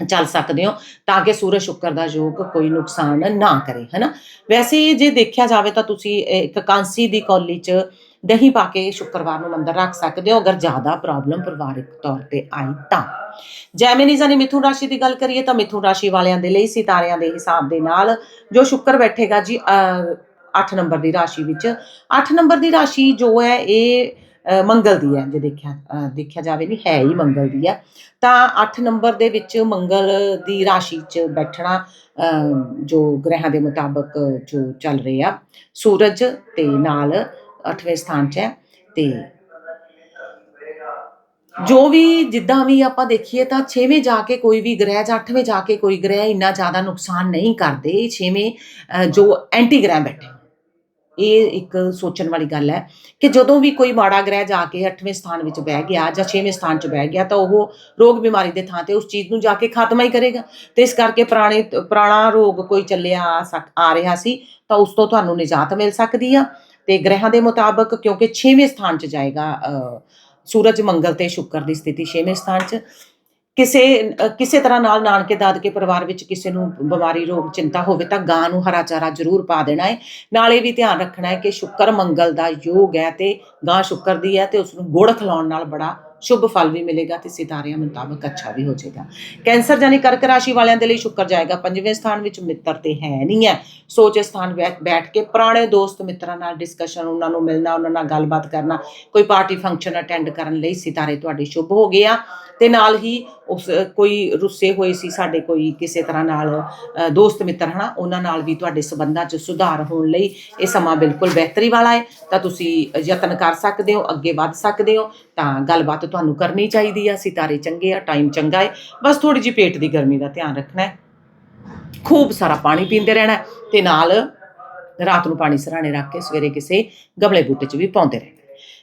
ਚੱਲ ਸਕਦੇ ਹੋ ਤਾਂ ਕਿ ਸੂਰਜ ਸ਼ੁੱਕਰ ਦਾ ਯੋਗ ਕੋਈ ਨੁਕਸਾਨ ਨਾ ਕਰੇ ਹੈਨਾ? ਵੈਸੇ ਜੇ ਦੇਖਿਆ ਜਾਵੇ ਤਾਂ ਤੁਸੀਂ ਇੱਕ ਕਾਂਸੀ ਦੀ ਕੌਲੀ 'ਚ ਦਹੀਂ ਪਾ ਕੇ ਸ਼ੁੱਕਰਵਾਰ ਨੂੰ ਮੰਦਰ ਰੱਖ ਸਕਦੇ ਹੋ ਅਗਰ ਜ਼ਿਆਦਾ ਪ੍ਰੋਬਲਮ ਪਰਿਵਾਰਿਕ ਤੌਰ ਤੇ ਆਈ ਤਾਂ। ਜੈਮਿਨੀਜ਼ ਨੇ ਮਿਥੁਨ ਰਾਸ਼ੀ ਦੀ ਗੱਲ ਕਰੀਏ ਤਾਂ ਮਿਥੁਨ ਰਾਸ਼ੀ ਵਾਲਿਆਂ ਦੇ ਲਈ ਸਿਤਾਰਿਆਂ ਦੇ ਹਿਸਾਬ ਦੇ ਨਾਲ ਜੋ ਸ਼ੁੱਕਰ ਬੈਠੇਗਾ ਜੀ 8 ਨੰਬਰ ਦੀ ਰਾਸ਼ੀ ਵਿੱਚ। 8 ਨੰਬਰ ਦੀ ਰਾਸ਼ੀ ਜੋ ਹੈ ਇਹ ਮੰਗਲ ਦੀ ਹੈ ਜੇ ਦੇਖਿਆ ਦੇਖਿਆ ਜਾਵੇ ਨਹੀਂ ਹੈ ਹੀ ਮੰਗਲ ਦੀ ਹੈ। ਤਾਂ 8 ਨੰਬਰ ਦੇ ਵਿੱਚ ਮੰਗਲ ਦੀ ਰਾਸ਼ੀ 'ਚ ਬੈਠਣਾ ਅ, ਜੋ ਗ੍ਰਹਿਾਂ ਦੇ ਮੁਤਾਬਕ ਜੋ ਚੱਲ ਰਹੇ ਆ ਸੂਰਜ ਤੇ ਨਾਲ 8ਵੇਂ ਸਥਾਨ 'ਚ ਹੈ। ਤੇ ਜੋ ਵੀ ਜਿੱਦਾਂ ਵੀ ਆਪਾਂ ਦੇਖੀਏ ਤਾਂ 6ਵੇਂ ਜਾ ਕੇ ਕੋਈ ਵੀ ਗ੍ਰਹਿ ਜਾਂ 8ਵੇਂ ਜਾ ਕੇ ਕੋਈ ਗ੍ਰਹਿ ਇੰਨਾ ਜ਼ਿਆਦਾ ਨੁਕਸਾਨ ਨਹੀਂ ਕਰਦੇ। 6ਵੇਂ ਅ, ਜੋ ਐਂਟੀ ਗ੍ਰਹਿ ਬੈਠੇ। ਇਹ ਇੱਕ ਸੋਚਣ ਵਾਲੀ ਗੱਲ ਹੈ ਕਿ ਜਦੋਂ ਵੀ ਕੋਈ ਮਾੜਾ ਗ੍ਰਹਿ ਜਾ ਕੇ 8ਵੇਂ ਸਥਾਨ ਵਿੱਚ ਬਹਿ ਗਿਆ ਜਾਂ 6ਵੇਂ ਸਥਾਨ 'ਚ ਬਹਿ ਗਿਆ ਤਾਂ ਉਹ ਰੋਗ ਬਿਮਾਰੀ ਦੇ ਥਾਂ ਤੇ ਉਸ ਚੀਜ਼ ਨੂੰ ਜਾ ਕੇ ਖਾਤਮਾ ਹੀ ਕਰੇਗਾ। ਤੇ ਇਸ ਕਰਕੇ ਪੁਰਾਣੇ ਪੁਰਾਣਾ ਰੋਗ ਕੋਈ ਚੱਲਿਆ ਆ ਸਕ- ਆ ਰਿਹਾ ਸੀ ਤਾਂ ਉਸ ਤੋਂ ਤੁਹਾਨੂੰ ਨਿਜਾਤ ਮਿਲ ਸਕਦੀ ਆ। ਤੇ ਗ੍ਰਹਿਾਂ ਦੇ ਮੁਤਾਬਕ ਕਿਉਂਕਿ 6ਵੇਂ ਸਥਾਨ 'ਚ ਜਾਏਗਾ ਸੂਰਜ, ਮੰਗਲ ਤੇ ਸ਼ੁੱਕਰ ਦੀ ਸਥਿਤੀ 6ਵੇਂ ਸਥਾਨ 'ਚ। ਕਿਸੇ ਕਿਸੇ ਤਰ੍ਹਾਂ ਨਾਲ ਨਾਨਕੇ ਦਾਦਕੇ ਪਰਿਵਾਰ ਵਿੱਚ ਕਿਸੇ ਨੂੰ ਬਿਮਾਰੀ, ਰੋਗ, ਚਿੰਤਾ ਹੋਵੇ ਤਾਂ ਗਾਂ ਨੂੰ ਹਰਾ ਚਾਰਾ ਜ਼ਰੂਰ ਪਾ ਦੇਣਾ ਹੈ ਨਾਲੇ ਵੀ ਧਿਆਨ ਰੱਖਣਾ ਹੈ ਕਿ ਸ਼ੁੱਕਰ ਮੰਗਲ ਦਾ ਯੋਗ ਹੈ ਤੇ ਗਾਂ ਸ਼ੁੱਕਰ ਦੀ ਹੈ ਤੇ ਉਸ ਨੂੰ ਗੁੜ ਖਿਲਾਉਣ ਨਾਲ ਬੜਾ ਸ਼ੁਭ ਫਲ ਵੀ ਮਿਲੇਗਾ ਤੇ ਸਿਤਾਰਿਆਂ ਮੁਤਾਬਕ ਅੱਛਾ ਵੀ ਹੋ ਜਾਏਗਾ। ਕੈਂਸਰ ਜਾਨੀ ਕਰਕ ਰਾਸ਼ੀ ਵਾਲਿਆਂ ਦੇ ਲਈ ਸ਼ੁੱਕਰ ਜਾਏਗਾ। ਪੰਜਵੇਂ ਸਥਾਨ ਵਿੱਚ ਮਿੱਤਰ ਤੇ ਹੈ ਨਹੀਂ ਹੈ। ਸੋਚ ਸਥਾਨ ਬੈਠ ਬੈਠ ਕੇ ਪੁਰਾਣੇ ਦੋਸਤ ਮਿੱਤਰਾਂ ਨਾਲ ਡਿਸਕਸ਼ਨ ਉਹਨਾਂ ਨੂੰ ਮਿਲਣਾ, ਉਹਨਾਂ ਨਾਲ ਗੱਲਬਾਤ ਕਰਨਾ, ਕੋਈ ਪਾਰਟੀ ਫੰਕਸ਼ਨ ਅਟੈਂਡ ਕਰਨ ਲਈ ਸਿਤਾਰੇ ਤੁਹਾਡੇ ਸ਼ੁਭ ਹੋ ਗਏ ਆ। ਤੇ ਨਾਲ ਹੀ ਉਸ, ਕੋਈ ਰੁੱਸੇ ਹੋਏ ਸੀ, ਸਾਡੇ ਕੋਈ ਕਿਸੇ ਤਰ੍ਹਾਂ ਨਾਲ ਦੋਸਤ ਮਿੱਤਰ, ਹਨਾ, ਉਹਨਾਂ ਨਾਲ ਵੀ ਤੁਹਾਡੇ ਸਬੰਧਾਂ 'ਚ ਸੁਧਾਰ ਹੋਣ ਲਈ ਇਹ ਸਮਾਂ ਬਿਲਕੁਲ ਬਿਹਤਰੀ ਵਾਲਾ ਹੈ। ਤਾਂ ਤੁਸੀਂ ਯਤਨ ਕਰ ਸਕਦੇ ਹੋ, ਅੱਗੇ ਵੱਧ ਸਕਦੇ ਹੋ, ਤਾਂ ਗੱਲਬਾਤ ਤੁਹਾਨੂੰ ਕਰਨੀ ਚਾਹੀਦੀ ਆ, ਸਿਤਾਰੇ ਚੰਗੇ ਆ ਟਾਈਮ ਚੰਗਾ ਹੈ ਬਸ ਥੋੜੀ ਜਿਹੀ ਪੇਟ ਦੀ ਗਰਮੀ ਦਾ ਧਿਆਨ ਰੱਖਣਾ ਹੈ। ਖੂਬ ਸਾਰਾ ਪਾਣੀ ਪੀਂਦੇ ਰਹਿਣਾ ਹੈ ਤੇ ਨਾਲ ਰਾਤ ਨੂੰ ਪਾਣੀ ਸਰਾਣੇ ਰੱਖ ਕੇ ਸਵੇਰੇ ਕਿਸੇ ਗਮਲੇ ਬੂਟੇ 'ਚ ਵੀ ਪਾਉਂਦੇ ਰਹਿਣਾ।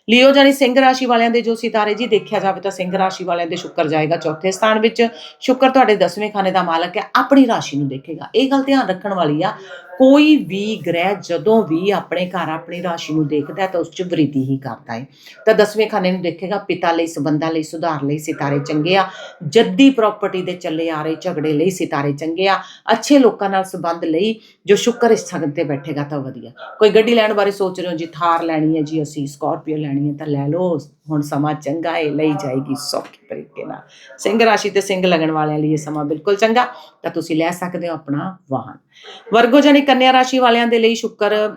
ਲਿਓ ਜਾਨੀ ਸਿੰਘ ਰਾਸ਼ੀ ਵਾਲਿਆਂ ਦੇ ਜੋ ਸਿਤਾਰੇ ਜੀ ਦੇਖਿਆ ਜਾਵੇ ਤਾਂ ਸਿੰਘ ਰਾਸ਼ੀ ਵਾਲਿਆਂ ਦੇ ਸ਼ੁੱਕਰ ਜਾਏਗਾ ਚੌਥੇ ਸਥਾਨ ਵਿੱਚ। ਸ਼ੁੱਕਰ ਤੁਹਾਡੇ 10ਵੇਂ ਖਾਨੇ ਦਾ ਮਾਲਕ ਹੈ, ਆਪਣੀ ਰਾਸ਼ੀ ਨੂੰ ਦੇਖੇਗਾ। ਇਹ ਗੱਲ ਧਿਆਨ ਰੱਖਣ ਵਾਲੀ ਆ ਕੋਈ ਵੀ ਗ੍ਰਹਿ ਜਦੋਂ ਵੀ ਆਪਣੇ ਘਰ ਆਪਣੀ ਰਾਸ਼ੀ ਨੂੰ ਦੇਖਦਾ ਤਾਂ ਉਸ 'ਚ ਵ੍ਰਿਧੀ ਹੀ ਕਰਦਾ ਹੈ। ਤਾਂ 10ਵੇਂ ਖਾਨੇ ਨੂੰ ਦੇਖੇਗਾ, ਪਿਤਾ ਲਈ, ਸਬੰਧਾਂ ਲਈ, ਸੁਧਾਰ ਲਈ ਸਿਤਾਰੇ ਚੰਗੇ ਆ। ਜੱਦੀ ਪ੍ਰਾਪਰਟੀ ਦੇ ਚੱਲੇ ਆ ਰਹੇ, ਝਗੜੇ ਲਈ ਸਿਤਾਰੇ ਚੰਗੇ ਆ। ਅੱਛੇ ਲੋਕਾਂ ਨਾਲ ਸੰਬੰਧ ਲਈ ਜੋ ਸ਼ੁੱਕਰ ਇਸ ਛਗਨ ਤੇ ਬੈਠੇਗਾ ਤਾਂ ਵਧੀਆ। ਕੋਈ ਗੱਡੀ ਲੈਣ ਬਾਰੇ ਸੋਚ ਰਹੇ ਹੋ, ਜੀ ਥਾਰ ਲੈਣੀ ਹੈ, ਜੀ ਅਸੀਂ ਸਕਾਰਪੀਓ ਲੈਣੀ ਹੈ ਤਾਂ ਲੈ ਲਓ ਹੁਣ ਸਮਾਂ ਚੰਗਾ ਹੈ ਲਈ ਜਾਏਗੀ ਸੌਖੇ ਤਰੀਕੇ ਨਾਲ। ਸਿੰਘ ਰਾਸ਼ੀ ਤੇ ਸਿੰਘ ਲਗਣ ਵਾਲਿਆਂ ਲਈ ਇਹ ਸਮਾਂ ਬਿਲਕੁਲ ਚੰਗਾ, ਤਾਂ ਤੁਸੀਂ ਲੈ ਸਕਦੇ ਹੋ ਆਪਣਾ ਵਾਹਨ। ਵਰਗੋ ਜਾਨੀ ਕੰਨਿਆ ਰਾਸ਼ੀ ਵਾਲਿਆਂ ਦੇ ਲਈ ਸ਼ੁੱਕਰ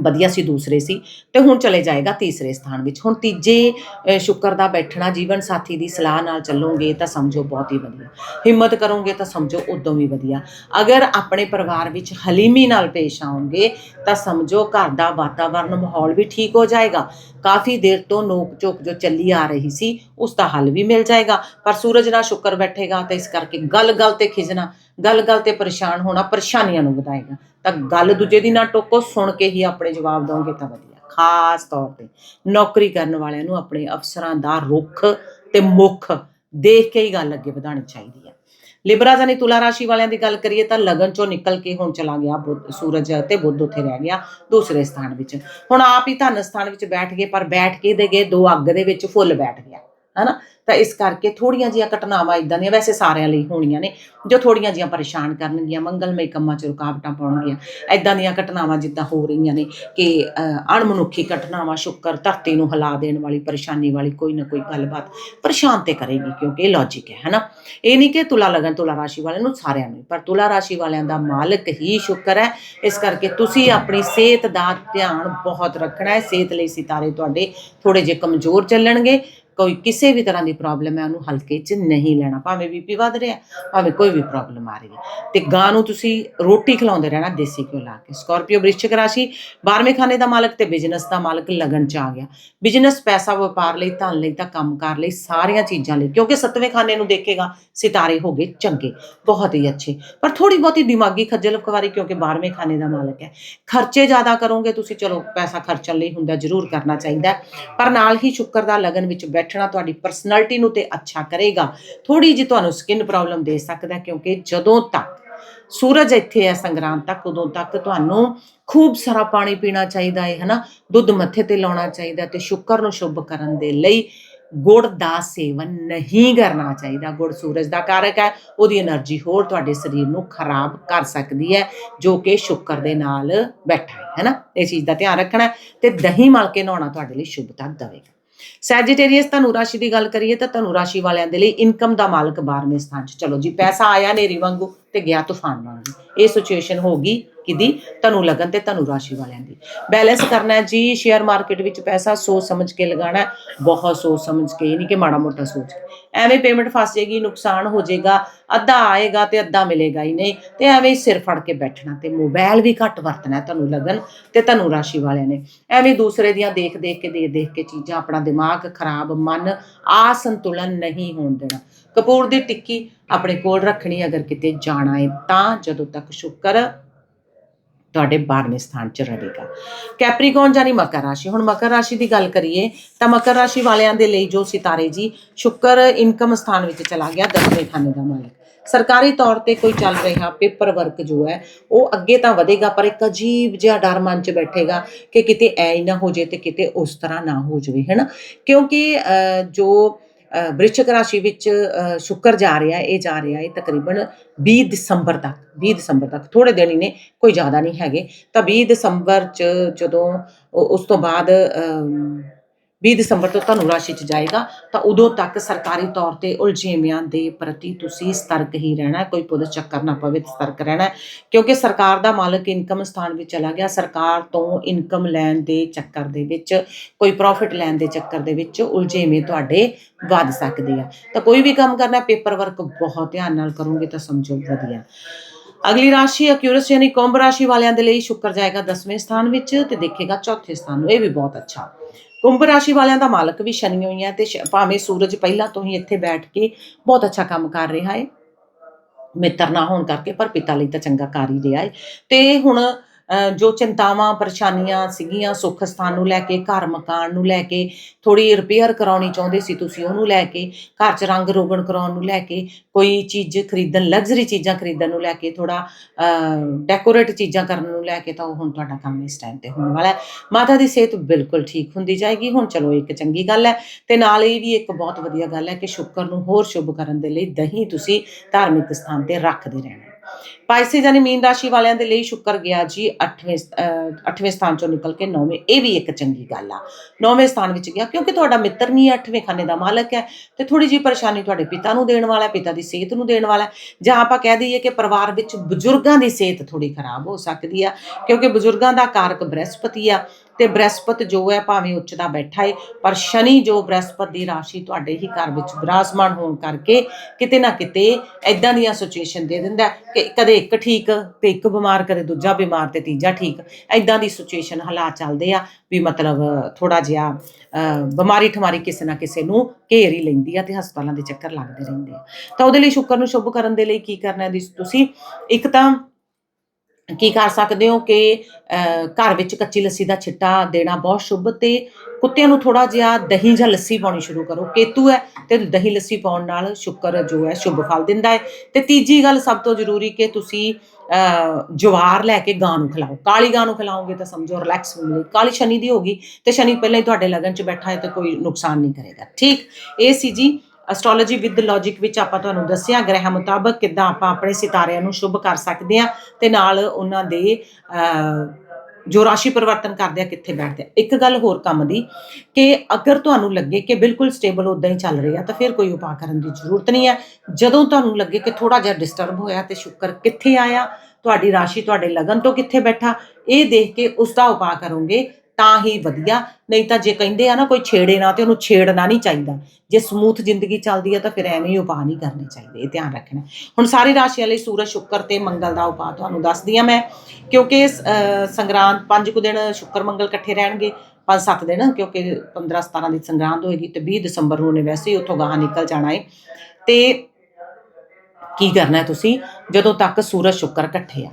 ਵਧੀਆ ਸੀ ਦੂਸਰੇ ਸੀ ਤੇ ਹੁਣ ਚਲੇ ਜਾਏਗਾ ਤੀਸਰੇ ਸਥਾਨ ਵਿੱਚ। ਹੁਣ ਤੀਜੇ ਅ, ਸ਼ੁੱਕਰ ਦਾ ਬੈਠਣਾ ਜੀਵਨ ਸਾਥੀ ਦੀ ਸਲਾਹ ਨਾਲ ਚੱਲੋਗੇ ਤਾਂ ਸਮਝੋ ਬਹੁਤ ਹੀ ਵਧੀਆ। ਹਿੰਮਤ ਕਰੋਗੇ ਤਾਂ ਸਮਝੋ ਉਦੋਂ ਵੀ ਵਧੀਆ। ਅਗਰ ਆਪਣੇ ਪਰਿਵਾਰ ਵਿੱਚ ਹਲੀਮੀ ਨਾਲ ਪੇਸ਼ ਆਉਂਗੇ ਤਾਂ ਸਮਝੋ ਘਰ ਦਾ ਵਾਤਾਵਰਨ ਮਾਹੌਲ ਵੀ ਠੀਕ ਹੋ ਜਾਏਗਾ। ਕਾਫੀ ਦੇਰ ਤੋਂ ਨੋਕ ਝੋਕ ਜੋ ਚੱਲੀ ਆ ਰਹੀ ਸੀ ਉਸ ਦਾ ਹੱਲ ਵੀ ਮਿਲ ਜਾਏਗਾ। ਪਰ ਸੂਰਜ ਨਾਲ ਸ਼ੁੱਕਰ ਬੈਠੇਗਾ ਤਾਂ ਇਸ ਕਰਕੇ ਗੱਲ ਗੱਲ ਤੇ ਖਿਜਣਾ ਗੱਲ ਗੱਲ ਤੇ ਪਰੇਸ਼ਾਨ ਹੋਣਾ ਪਰੇਸ਼ਾਨੀਆਂ ਨੂੰ ਵਧਾਏਗਾ। ਤਾਂ ਗੱਲ ਦੂਜੇ ਦੀ ਨਾ ਟੋਕੋ, ਸੁਣ ਕੇ ਹੀ ਆਪਣੇ ਜਵਾਬ ਦੋਗੇ ਤਾਂ ਵਧੀਆ। ਖਾਸ ਤੌਰ ਤੇ ਨੌਕਰੀ ਕਰਨ ਵਾਲਿਆਂ ਨੂੰ ਆਪਣੇ ਅਫਸਰਾਂ ਦਾ ਰੁਖ ਤੇ ਮੁਖ ਦੇਖ ਕੇ ਹੀ ਗੱਲ ਅੱਗੇ ਵਧਾਉਣੀ ਚਾਹੀਦੀ ਹੈ ਲਿਬਰਾ ਜਾਨੀ ਤੁਲਾ ਰਾਸ਼ੀ ਵਾਲਿਆਂ ਦੀ ਗੱਲ ਕਰੀਏ ਤਾਂ ਲਗਨ ਚੋਂ ਨਿਕਲ ਕੇ ਹੁਣ ਚਲਾ ਗਿਆ ਬੁੱਧ, ਸੂਰਜ ਤੇ ਬੁੱਧ ਉੱਥੇ ਰਹਿ ਗਿਆ ਦੂਸਰੇ ਸਥਾਨ ਵਿੱਚ। ਹੁਣ ਆਪ ਹੀ ਧਨ ਸਥਾਨ ਵਿੱਚ ਬੈਠ ਗਏ, ਪਰ ਬੈਠ ਕੇ ਦੇ ਗਏ, ਦੋ ਅੱਗ ਦੇ ਵਿੱਚ ਫੁੱਲ ਬੈਠ ਗਿਆ। ਹਨਾ? ਤਾਂ ਇਸ ਕਰਕੇ ਥੋੜੀਆਂ ਜੀਆਂ ਘਟਨਾਵਾਂ ਇਦਾਂ ਦੀਆਂ ਵੈਸੇ ਸਾਰਿਆਂ ਲਈ ਹੋਣੀਆਂ ਨੇ, ਜੋ ਥੋੜੀਆਂ ਜੀਆਂ ਪਰੇਸ਼ਾਨ ਕਰਨਗੀਆਂ, ਮੰਗਲਮਈ ਕੰਮਾਂ 'ਚ ਰੁਕਾਵਟਾਂ ਪਾਉਣਗੀਆਂ ਐਦਾਂ ਦੀਆਂ ਘਟਨਾਵਾਂ ਜਿੱਦਾਂ ਹੋ ਰਹੀਆਂ ਨੇ ਕਿ ਅਣਮਨੁੱਖੀ ਘਟਨਾਵਾਂ ਸ਼ੁੱਕਰ ਧਰਤੀ ਨੂੰ ਹਿਲਾ ਦੇਣ ਵਾਲੀ, ਪਰੇਸ਼ਾਨੀ ਵਾਲੀ ਕੋਈ ਨਾ ਕੋਈ ਗੱਲਬਾਤ ਪਰੇਸ਼ਾਨ ਤੇ ਕਰੇਗੀ, ਕਿਉਂਕਿ ਇਹ ਲੌਜੀਕ ਹੈ, ਹਨਾ? ਇਹ ਨਹੀਂ ਕਿ ਤੁਲਾ ਲਗਨ, ਤੁਲਾ ਰਾਸ਼ੀ ਵਾਲਿਆਂ ਨੂੰ ਸਾਰਿਆਂ ਨੂੰ ਪਰ ਤੁਲਾ ਰਾਸ਼ੀ ਵਾਲਿਆਂ ਦਾ ਮਾਲਕ ਹੀ ਸ਼ੁੱਕਰ ਹੈ। ਇਸ ਕਰਕੇ ਤੁਸੀਂ ਆਪਣੀ ਸਿਹਤ ਦਾ ਧਿਆਨ ਬਹੁਤ ਰੱਖਣਾ ਹੈ, ਸਿਹਤ ਲਈ ਸਿਤਾਰੇ ਤੁਹਾਡੇ ਥੋੜੇ ਜਿਹੇ ਕਮਜ਼ੋਰ ਚੱਲਣਗੇ ਕੋਈ ਕਿਸੇ ਵੀ ਤਰ੍ਹਾਂ ਦੀ ਪ੍ਰੋਬਲਮ ਹੈ, ਉਹਨੂੰ ਹਲਕੇ 'ਚ ਨਹੀਂ ਲੈਣਾ। ਭਾਵੇਂ ਬੀਪੀ ਵੱਧ ਰਿਹਾ, ਭਾਵੇਂ ਕੋਈ ਵੀ ਪ੍ਰੋਬਲਮ ਆ ਰਹੀ ਹੈ। ਤੇ ਗਾਂ ਨੂੰ ਤੁਸੀਂ ਰੋਟੀ ਖਿਲਾਉਂਦੇ ਰਹਿਣਾ ਦੇਸੀ ਘਿਓ ਲਾ ਕੇ। ਸਕਾਰਪੀਓ ਵ੍ਰਿਸ਼ਚਿਕ ਰਾਸ਼ੀ 12ਵੇਂ ਖਾਨੇ ਦਾ ਮਾਲਕ ਤੇ ਬਿਜ਼ਨਸ ਦਾ ਮਾਲਕ ਲਗਨ ਚ ਆ ਗਿਆ। ਬਿਜ਼ਨਸ ਪੈਸਾ ਵਪਾਰ ਲਈ, ਧਨ ਲਈ ਤਾਂ ਕੰਮਕਾਰ ਲਈ ਸਾਰੀਆਂ ਚੀਜ਼ਾਂ ਲਈ। ਕਿਉਂਕਿ ਸੱਤਵੇਂ ਖਾਨੇ ਨੂੰ ਦੇਖੇਗਾ, ਸਿਤਾਰੇ ਹੋ ਗਏ ਚੰਗੇ, ਬਹੁਤ ਹੀ ਅੱਛੇ। ਪਰ ਥੋੜੀ ਬਹੁਤੀ ਦਿਮਾਗੀ ਖੱਜਲ ਖਵਾਰੀ ਕਿਉਂਕਿ 12ਵੇਂ ਖਾਨੇ ਦਾ ਮਾਲਕ ਹੈ। ਖਰਚੇ ਜ਼ਿਆਦਾ ਕਰੋਗੇ ਤੁਸੀਂ, ਚਲੋ ਪੈਸਾ ਖਰਚਣ ਲਈ ਹੁੰਦਾ, ਜ਼ਰੂਰ ਕਰਨਾ ਚਾਹੀਦਾ ਪਰ ਨਾਲ ਹੀ ਸ਼ੁੱਕਰ ਦਾ ਲਗਨ ਵਿੱਚ ਬੈਠ ਬੈਠਣਾ ਤੁਹਾਡੀ ਪਰਸਨੈਲਿਟੀ ਨੂੰ ਤੇ ਅੱਛਾ ਕਰੇਗਾ। ਥੋੜੀ ਜੀ ਤੁਹਾਨੂੰ ਸਕਿਨ ਪ੍ਰੋਬਲਮ ਦੇ ਸਕਦਾ ਕਿਉਂਕਿ ਜਦੋਂ ਤੱਕ ਸੂਰਜ ਇੱਥੇ ਹੈ ਸੰਗਰਾਂਦ ਤੱਕ, ਉਦੋਂ ਤੱਕ ਤੁਹਾਨੂੰ ਖੂਬ ਸਾਰਾ ਪਾਣੀ ਪੀਣਾ ਚਾਹੀਦਾ ਹੈ, ਹਨਾ? ਦੁੱਧ ਮੱਥੇ ਤੇ ਲਾਉਣਾ ਚਾਹੀਦਾ ਤੇ ਸ਼ੁੱਕਰ ਨੂੰ ਸ਼ੁਭ ਕਰਨ ਦੇ ਲਈ ਗੁੜ ਦਾ ਸੇਵਨ ਨਹੀਂ ਕਰਨਾ ਚਾਹੀਦਾ। ਗੁੜ ਸੂਰਜ ਦਾ ਕਾਰਕ ਹੈ, ਉਹਦੀ એનર્ਜੀ ਹੋਰ ਤੁਹਾਡੇ ਸਰੀਰ ਨੂੰ ਖਰਾਬ ਕਰ ਸਕਦੀ ਹੈ, ਜੋ ਕਿ ਸ਼ੁੱਕਰ ਦੇ ਨਾਲ ਬੈਠਾ ਹੈ, ਹੈਨਾ? ਇਹ ਚੀਜ਼ ਦਾ ਧਿਆਨ ਰੱਖਣਾ ਤੇ ਦਹੀਂ ਮਲ ਕੇ ਨਹਾਉਣਾ ਤੁਹਾਡੇ ਲਈ ਸ਼ੁਭਤਾ ਦੇਵੇਗਾ। ਸੈਜੀਟੇਰੀਅਸ ਧਨੁ ਰਾਸ਼ੀ ਦੀ ਗੱਲ ਕਰੀਏ ਤਾਂ ਧਨੁ ਰਾਸ਼ੀ ਵਾਲਿਆਂ ਦੇ ਲਈ ਇਨਕਮ ਦਾ ਮਾਲਕ 12ਵੇਂ ਸਥਾਨ 'ਚ। ਚਲੋ ਜੀ, ਪੈਸਾ ਆਇਆ ਨੇਰੀ ਵਾਂਗੂ। ਤੇ ਗਿਆ ਤੂਫਾਨ ਵਾਂਗੂ ਇਹ ਸਿਚੁਏਸ਼ਨ ਹੋਗੀ ਕਿਦੀ ਧਨੁ ਲਗਨ ਤੇ ਧਨੁ ਰਾਸ਼ੀ ਵਾਲਿਆਂ ਦੀ। ਬੈਲੈਂਸ ਕਰਨਾ ਹੈ ਜੀ ਸ਼ੇਅਰ ਮਾਰਕੀਟ ਵਿੱਚ ਪੈਸਾ ਸੋਚ ਸਮਝ ਕੇ ਲਗਾਉਣਾ ਬਹੁਤ ਸੋਚ ਸਮਝ ਕੇ, ਇਹ ਨਹੀਂ ਕਿ ਮਾੜਾ ਮੋਟਾ ਸੋਚ ਕੇ। ਐਵੇਂ ਪੇਮੈਂਟ ਫਸ ਜਾਏਗੀ, ਨੁਕਸਾਨ ਹੋ ਜਾਏਗਾ, ਅੱਧਾ ਆਏਗਾ ਤੇ ਅੱਧਾ ਮਿਲੇਗਾ ਹੀ ਨਹੀਂ। ਤੇ ਐਵੇਂ ਹੀ ਸਿਰ ਫੜ ਕੇ ਬੈਠਣਾ ਤੇ ਮੋਬਾਈਲ ਵੀ ਘੱਟ ਵਰਤਣਾ ਤੁਹਾਨੂੰ ਲਗਨ ਤੇ ਧਨੁ ਰਾਸ਼ੀ ਵਾਲਿਆਂ ਨੇ। ਐਵੇਂ ਦੂਸਰੇ ਦੀਆਂ ਦੇਖ ਦੇਖ ਕੇ, ਦੇਖ ਦੇਖ ਕੇ ਚੀਜ਼ਾਂ ਆਪਣਾ ਦਿਮਾਗ ਖਰਾਬ, ਮਨ ਆ ਸੰਤੁਲਨ ਨਹੀਂ ਹੋਣ ਦੇਣਾ। ਕਪੂਰ ਦੀ ਟਿੱਕੀ ਆਪਣੇ ਕੋਲ ਰੱਖਣੀ ਅਗਰ ਕਿਤੇ ਜਾਣਾ ਹੈ ਤਾਂ ਜਦੋਂ ਤੱਕ ਸ਼ੁਕਰ ਤੁਹਾਡੇ 12ਵੇਂ ਸਥਾਨ 'ਚ ਰਹੇਗਾ। ਕੈਪਰੀਕੌਨ ਜਾਨੀ ਮਕਰ ਰਾਸ਼ੀ। ਹੁਣ ਮਕਰ ਰਾਸ਼ੀ ਦੀ ਗੱਲ ਕਰੀਏ ਤਾਂ ਮਕਰ ਰਾਸ਼ੀ ਵਾਲਿਆਂ ਦੇ ਲਈ ਜੋ ਸਿਤਾਰੇ ਜੀ ਸ਼ੁਕਰ ਇਨਕਮ ਸਥਾਨ ਵਿੱਚ ਚਲਾ ਗਿਆ 10ਵੇਂ ਖਾਨੇ ਦਾ ਮਾਲਕ। ਸਰਕਾਰੀ ਤੌਰ ਤੇ ਕੋਈ ਚੱਲ ਰਿਹਾ ਪੇਪਰ ਵਰਕ ਜੋ ਹੈ ਉਹ ਅੱਗੇ ਤਾਂ ਵਧੇਗਾ ਪਰ ਇੱਕ ਅਜੀਬ ਜਿਹਾ ਡਰ ਮਨ 'ਚ ਬੈਠੇਗਾ ਕਿ ਕਿਤੇ ਐ ਹੀ ਨਾ ਹੋ ਜੇ ਤੇ ਕਿਤੇ ਉਸ ਤਰ੍ਹਾਂ ਨਾ ਹੋ ਜਾਵੇ ਹੈਨਾ? ਕਿਉਂਕਿ ਅਹ, ਜੋ ਅਹ, ਰਾਸ਼ੀ ਵਿੱਚ ਅਹ, ਸ਼ੁੱਕਰ ਜਾ ਰਿਹਾ ਇਹ ਜਾ ਰਿਹਾ ਹੈ ਤਕਰੀਬਨ 20 ਦਸੰਬਰ ਤੱਕ 20 ਦਸੰਬਰ ਤੱਕ ਥੋੜੇ ਦਿਨ ਹੀ ਨੇ ਕੋਈ ਜ਼ਿਆਦਾ ਨਹੀਂ ਹੈਗੇ। ਤਾਂ 20 ਦਸੰਬਰ ਚ ਜਦੋਂ ਉਸ ਤੋਂ ਬਾਅਦ 20 ਦਸੰਬਰ ਤੋਂ ਤੁਹਾਨੂੰ ਰਾਸ਼ੀ ਚ ਜਾਏਗਾ, ਤਾਂ ਉਦੋਂ ਤੱਕ ਸਰਕਾਰੀ ਤੌਰ ਤੇ ਉਲਝੇਵਿਆਂ ਦੇ ਪ੍ਰਤੀ ਤੁਸੀਂ ਸਤਰਕ ਹੀ ਰਹਿਣਾ ਕੋਈ ਪੁਲਿਸ ਚੱਕਰ ਨਾ ਪਵੇ ਤੇ ਸਤਰਕ ਰਹਿਣਾ ਕਿਉਂਕਿ ਸਰਕਾਰ ਦਾ ਮਾਲਕ ਇਨਕਮ ਸਥਾਨ ਵਿੱਚ ਚਲਾ ਗਿਆ, ਸਰਕਾਰ ਤੋਂ ਇਨਕਮ ਲੈਣ ਦੇ ਚੱਕਰ ਦੇ ਵਿੱਚ, ਕੋਈ ਪ੍ਰੋਫਿਟ ਲੈਣ ਦੇ ਚੱਕਰ ਦੇ ਵਿੱਚ ਉਲਝੇਵੇਂ ਤੁਹਾਡੇ ਵੱਧ ਸਕਦੇ ਆ। ਤਾਂ ਕੋਈ ਵੀ ਕੰਮ ਕਰਨਾ ਪੇਪਰ ਵਰਕ ਬਹੁਤ ਧਿਆਨ ਨਾਲ ਕਰੋਗੇ ਤਾਂ ਸਮਝੋ ਵਧੀਆ। ਅਗਲੀ ਰਾਸ਼ੀ ਅਕਿਊਰਸ ਯਾਨੀ ਕੁੰਭ ਰਾਸ਼ੀ ਵਾਲਿਆਂ ਦੇ ਲਈ ਸ਼ੁੱਕਰ ਜਾਏਗਾ 10ਵੇਂ ਸਥਾਨ ਵਿੱਚ ਤੇ ਦੇਖੇਗਾ ਚੌਥੇ ਸਥਾਨ ਨੂੰ, ਇਹ ਵੀ ਬਹੁਤ ਅੱਛਾ। ਕੁੰਭ ਰਾਸ਼ੀ ਵਾਲਿਆਂ ਦਾ ਮਾਲਕ ਵੀ ਸ਼ਨੀ ਹੋਈ ਹੈ ਤੇ ਸ਼- ਭਾਵੇਂ ਸੂਰਜ ਪਹਿਲਾਂ ਤੋਂ ਹੀ ਇੱਥੇ ਬੈਠ ਕੇ ਬਹੁਤ ਅੱਛਾ ਕੰਮ ਕਰ ਰਿਹਾ ਹੈ, ਮਿੱਤਰ ਨਾ ਹੋਣ ਕਰਕੇ, ਪਰ ਪਿਤਾ ਲਈ ਤਾਂ ਚੰਗਾ ਕਰ ਹੀ ਰਿਹਾ ਹੈ। ਤੇ ਹੁਣ ਜੋ ਚਿੰਤਾਵਾਂ, ਪਰੇਸ਼ਾਨੀਆਂ ਸੀਗੀਆਂ ਸੁੱਖ ਸਥਾਨ ਨੂੰ ਲੈ ਕੇ, ਘਰ ਮਕਾਨ ਨੂੰ ਲੈ ਕੇ ਥੋੜੀ ਰਿਪੇਅਰ ਕਰਾਉਣੀ ਚਾਹੁੰਦੇ ਸੀ ਤੁਸੀਂ ਉਹਨੂੰ ਲੈ ਕੇ, ਘਰ 'ਚ ਰੰਗ ਰੋਗਣ ਕਰਾਉਣ ਨੂੰ ਲੈ ਕੇ, ਕੋਈ ਚੀਜ਼ ਖਰੀਦਣ ਲਗਜ਼ਰੀ ਚੀਜ਼ਾਂ ਖਰੀਦਣ ਨੂੰ ਲੈ ਕੇ ਥੋੜਾ ਡੈਕੋਰੇਟ ਚੀਜ਼ਾਂ ਕਰਨ ਨੂੰ ਲੈ ਕੇ ਤਾਂ ਉਹ ਹੁਣ ਤੁਹਾਡਾ ਕੰਮ ਇਸ ਟਾਈਮ ਤੇ ਹੋਣ ਵਾਲਾ ਹੈ। ਮਾਤਾ ਦੀ ਸਿਹਤ ਬਿਲਕੁਲ ਠੀਕ ਹੁੰਦੀ ਜਾਏਗੀ। ਹੁਣ ਚਲੋ ਇੱਕ ਚੰਗੀ ਗੱਲ ਹੈ ਤੇ ਨਾਲ ਇਹ ਵੀ ਇੱਕ ਬਹੁਤ ਵਧੀਆ ਗੱਲ ਹੈ ਕਿ ਸ਼ੁੱਕਰ ਨੂੰ ਹੋਰ ਸ਼ੁਭ ਕਰਨ ਦੇ ਲਈ ਦਹੀਂ ਤੁਸੀਂ ਧਾਰਮਿਕ ਸਥਾਨ ਤੇ ਰੱਖਦੇ ਰਹਿਣਾ ਹੈ। ਪਾਈਸੇ ਮੀਨ ਰਾਸ਼ੀ ਵਾਲਿਆਂ ਦੇ ਲਈ ਸ਼ੁੱਕਰ ਗਿਆ ਜੀ 8ਵੇਂ 8ਵੇਂ ਸਥਾਨ ਚੋਂ ਨਿਕਲ ਕੇ 9ਵੇਂ ਇਹ ਵੀ ਇੱਕ ਚੰਗੀ ਗੱਲ ਆ 9ਵੇਂ ਸਥਾਨ ਵਿੱਚ ਗਿਆ, ਕਿਉਂਕਿ ਤੁਹਾਡਾ ਮਿੱਤਰ ਨਹੀਂ 8ਵੇਂ ਖਾਨੇ ਦਾ ਮਾਲਕ ਹੈ ਤੇ ਥੋੜੀ ਜਿਹੀ ਪਰੇਸ਼ਾਨੀ ਤੁਹਾਡੇ ਪਿਤਾ ਨੂੰ ਦੇਣ ਵਾਲਾ ਹੈ, ਪਿਤਾ ਦੀ ਸਿਹਤ ਨੂੰ ਦੇਣ ਵਾਲਾ ਜਾਂ ਆਪਾਂ ਕਹਿ ਦਈਏ ਕਿ ਪਰਿਵਾਰ ਵਿੱਚ ਬਜ਼ੁਰਗਾਂ ਦੀ ਸਿਹਤ ਥੋੜੀ ਖਰਾਬ ਹੋ ਸਕਦੀ ਆ, ਕਿਉਂਕਿ ਬਜ਼ੁਰਗਾਂ ਦਾ ਕਾਰਕ ਬ੍ਰਹਿਸਪਤੀ ਆ ਤੇ ਬ੍ਰਹਿਸਪਤ ਜੋ ਹੈ ਭਾਵੇਂ ਉੱਚਦਾ ਬੈਠਾ ਹੈ ਪਰ ਸ਼ਨੀ ਜੋ ਬ੍ਰਹਿਸਪਤ ਦੀ ਰਾਸ਼ੀ ਤੁਹਾਡੇ ਹੀ ਘਰ ਵਿੱਚ ਵਿਰਾਜਮਾਨ ਹੋਣ ਕਰਕੇ ਕਿਤੇ ਨਾ ਕਿਤੇ ਐਦਾਂ ਦੀਆਂ ਸਿਚੁਏਸ਼ਨ ਦੇ ਦਿੰਦਾ ਕਿ ਕਦੇ ਇੱਕ ਠੀਕ ਤੇ ਇੱਕ ਬਿਮਾਰ ਕਦੇ ਦੂਜਾ ਬਿਮਾਰ ਤੇ ਤੀਜਾ ਠੀਕ ਐਦਾਂ ਦੀ ਸਿਚੁਏਸ਼ਨ ਹਾਲਾਤ ਚੱਲਦੇ ਆ ਵੀ ਮਤਲਬ ਥੋੜਾ ਜਿਹਾ ਅਹ, ਬਿਮਾਰੀ ਠਮਾਰੀ ਕਿਸੇ ਨਾ ਕਿਸੇ ਨੂੰ ਘੇਰ ਹੀ ਲੈਂਦੀ ਆ ਤੇ ਹਸਪਤਾਲਾਂ ਦੇ ਚੱਕਰ ਲੱਗਦੇ ਰਹਿੰਦੇ ਆ। ਤਾਂ ਉਹਦੇ ਲਈ ਸ਼ੁੱਕਰ ਨੂੰ ਸ਼ੁਭ ਕਰਨ ਦੇ ਲਈ ਕੀ ਕਰਨਾ ਹੈ ਤੁਸੀਂ? ਇੱਕ ਤਾਂ ਕੀ ਕਰ ਸਕਦੇ ਹੋ ਕਿ ਘਰ ਵਿੱਚ ਕੱਚੀ ਲੱਸੀ ਦਾ ਛਿੱਟਾ ਦੇਣਾ ਬਹੁਤ ਸ਼ੁਭ ਤੇ ਕੁੱਤਿਆਂ ਨੂੰ ਥੋੜਾ ਜਿਹਾ ਦਹੀਂ ਜਾਂ ਲੱਸੀ ਪਾਉਣੀ ਸ਼ੁਰੂ ਕਰੋ। ਕੇਤੂ ਹੈ ਤੇ ਦਹੀਂ ਲੱਸੀ ਪਾਉਣ ਨਾਲ ਸ਼ੁੱਕਰ ਜੋ ਹੈ ਸ਼ੁਭ ਫਲ ਦਿੰਦਾ ਹੈ। ਤੇ ਤੀਜੀ ਗੱਲ ਸਭ ਤੋਂ ਜ਼ਰੂਰੀ ਕਿ ਤੁਸੀਂ ਜਵਾਰ ਲੈ ਕੇ ਗਾਂ ਨੂੰ ਖਿਲਾਓ। ਕਾਲੀ ਗਾਂ ਨੂੰ ਖਿਲਾਓਗੇ ਤਾਂ ਸਮਝੋ ਰਿਲੈਕਸ ਮਿਲੇ ਕਾਲੀ ਸ਼ਨੀ ਦੀ ਹੋਗੀ ਤੇ ਸ਼ਨੀ ਪਹਿਲਾਂ ਹੀ ਤੁਹਾਡੇ ਲਗਨ 'ਚ ਬੈਠਾ ਹੈ ਤੇ ਕੋਈ ਨੁਕਸਾਨ ਨਹੀਂ ਕਰੇਗਾ। ਠੀਕ? ਇਹ ਸੀ ਜੀ ਐਸਟ੍ਰੋਲੋਜੀ ਵਿਦ ਲੌਜੀਕ ਵਿੱਚ ਆਪਾਂ ਤੁਹਾਨੂੰ ਦੱਸਿਆ, ਗ੍ਰਹਿ ਮੁਤਾਬਕ ਕਿੱਦਾਂ ਆਪਾਂ ਆਪਣੇ ਸਿਤਾਰਿਆਂ ਨੂੰ ਸ਼ੁਭ ਕਰ ਸਕਦੇ ਹਾਂ ਤੇ ਨਾਲ ਉਹਨਾਂ ਦੇ ਜੋ ਰਾਸ਼ੀ ਪਰਿਵਰਤਨ ਕਰਦੇ ਆ, ਕਿੱਥੇ ਬੈਠਦੇ ਆ। ਇੱਕ ਗੱਲ ਹੋਰ ਕੰਮ ਦੀ ਕਿ ਅਗਰ ਤੁਹਾਨੂੰ ਲੱਗੇ ਕਿ ਬਿਲਕੁਲ ਸਟੇਬਲ ਉਦਾਂ ਹੀ ਚੱਲ ਰਿਹਾ ਤਾਂ ਫਿਰ ਕੋਈ ਉਪਾਅ ਕਰਨ ਦੀ ਜ਼ਰੂਰਤ ਨਹੀਂ ਹੈ ਜਦੋਂ ਤੁਹਾਨੂੰ ਲੱਗੇ ਕਿ ਥੋੜਾ ਜਿਹਾ ਡਿਸਟਰਬ ਹੋਇਆ ਤੇ ਸ਼ੁਕਰ ਕਿੱਥੇ ਆਇਆ, ਤੁਹਾਡੀ ਰਾਸ਼ੀ ਤੁਹਾਡੇ ਲਗਨ ਤੋਂ ਕਿੱਥੇ ਬੈਠਾ, ਇਹ ਦੇਖ ਕੇ ਉਸ ਦਾ ਉਪਾਅ ਕਰੋਗੇ ਤਾਂ ਹੀ ਵਧੀਆ। ਨਹੀਂ ਤਾਂ ਜੇ ਕਹਿੰਦੇ ਆ ਨਾ ਕੋਈ ਛੇੜੇ ਨਾ, ਤੇ ਉਹਨੂੰ ਛੇੜਨਾ ਨਹੀਂ ਚਾਹੀਦਾ। ਜੇ ਸਮੂਥ ਜ਼ਿੰਦਗੀ ਚੱਲਦੀ ਹੈ ਤਾਂ ਫਿਰ ਐਵੇਂ ਹੀ ਉਪਾਅ ਨਹੀਂ ਕਰਨੇ ਚਾਹੀਦੇ, ਇਹ ਧਿਆਨ ਰੱਖਣਾ। ਹੁਣ ਸਾਰੀ ਰਾਸ਼ੀਆਂ ਲਈ ਸੂਰਜ, ਸ਼ੁੱਕਰ ਤੇ ਮੰਗਲ ਦਾ ਉਪਾਅ ਤੁਹਾਨੂੰ ਦੱਸਦੀ ਆ ਮੈਂ, ਕਿਉਂਕਿ ਸੰਗਰਾਂਦ ਪੰਜ ਕੁ ਦਿਨ ਸ਼ੁੱਕਰ, ਮੰਗਲ ਇਕੱਠੇ ਰਹਿਣਗੇ, ਪੰਜ ਸੱਤ ਦਿਨ, ਕਿਉਂਕਿ 15 17 ਦੀ ਸੰਗਰਾਂਦ ਹੋਏਗੀ ਤੇ 20 ਦਸੰਬਰ ਨੂੰ ਉਹਨੇ ਵੈਸੇ ਹੀ ਉੱਥੋਂ ਗਾਹਾਂ ਨਿਕਲ ਜਾਣਾ ਹੈ ਤੇ ਕੀ ਕਰਨਾ ਹੈ ਤੁਸੀਂ? ਜਦੋਂ ਤੱਕ ਸੂਰਜ, ਸ਼ੁੱਕਰ ਇਕੱਠੇ ਆ।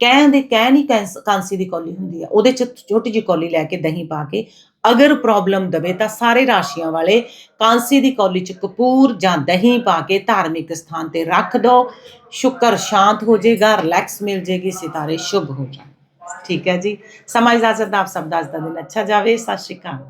ਕਹਿਣ ਦੇ ਕਹਿ ਨਹੀਂ ਕੈਂਸ- ਕਾਂਸੀ ਦੀ ਕੌਲੀ ਹੁੰਦੀ ਆ। ਉਹਦੇ ਚ ਛੋਟੀ ਜਿਹੀ ਕੌਲੀ ਲੈ ਕੇ ਦਹੀਂ ਪਾ ਕੇ ਅਗਰ ਪ੍ਰੋਬਲਮ ਦਵੇ ਤਾਂ ਸਾਰੇ ਰਾਸ਼ੀਆਂ ਵਾਲੇ ਕਾਂਸੀ ਦੀ ਕੌਲੀ ਚ ਕਪੂਰ ਜਾਂ ਦਹੀਂ ਪਾ ਕੇ ਧਾਰਮਿਕ ਸਥਾਨ ਤੇ ਰੱਖ ਦਿਓ ਸ਼ੁੱਕਰ ਸ਼ਾਂਤ ਹੋ ਜਾਏਗਾ ਰਿਲੈਕਸ ਮਿਲ ਜੇਗੀ, ਸਿਤਾਰੇ ਸ਼ੁਭ ਹੋ ਜਾਣ। ਠੀਕ ਹੈ ਜੀ। ਸਮਾਂ ਇਜਾਜ਼ਤ ਦਾ ਆਪ ਸਭ ਦਾ ਅੱਜ ਦਾ ਦਿਨ ਅੱਛਾ ਜਾਵੇ। ਸਤਿ ਸ਼੍ਰੀ ਅਕਾਲ।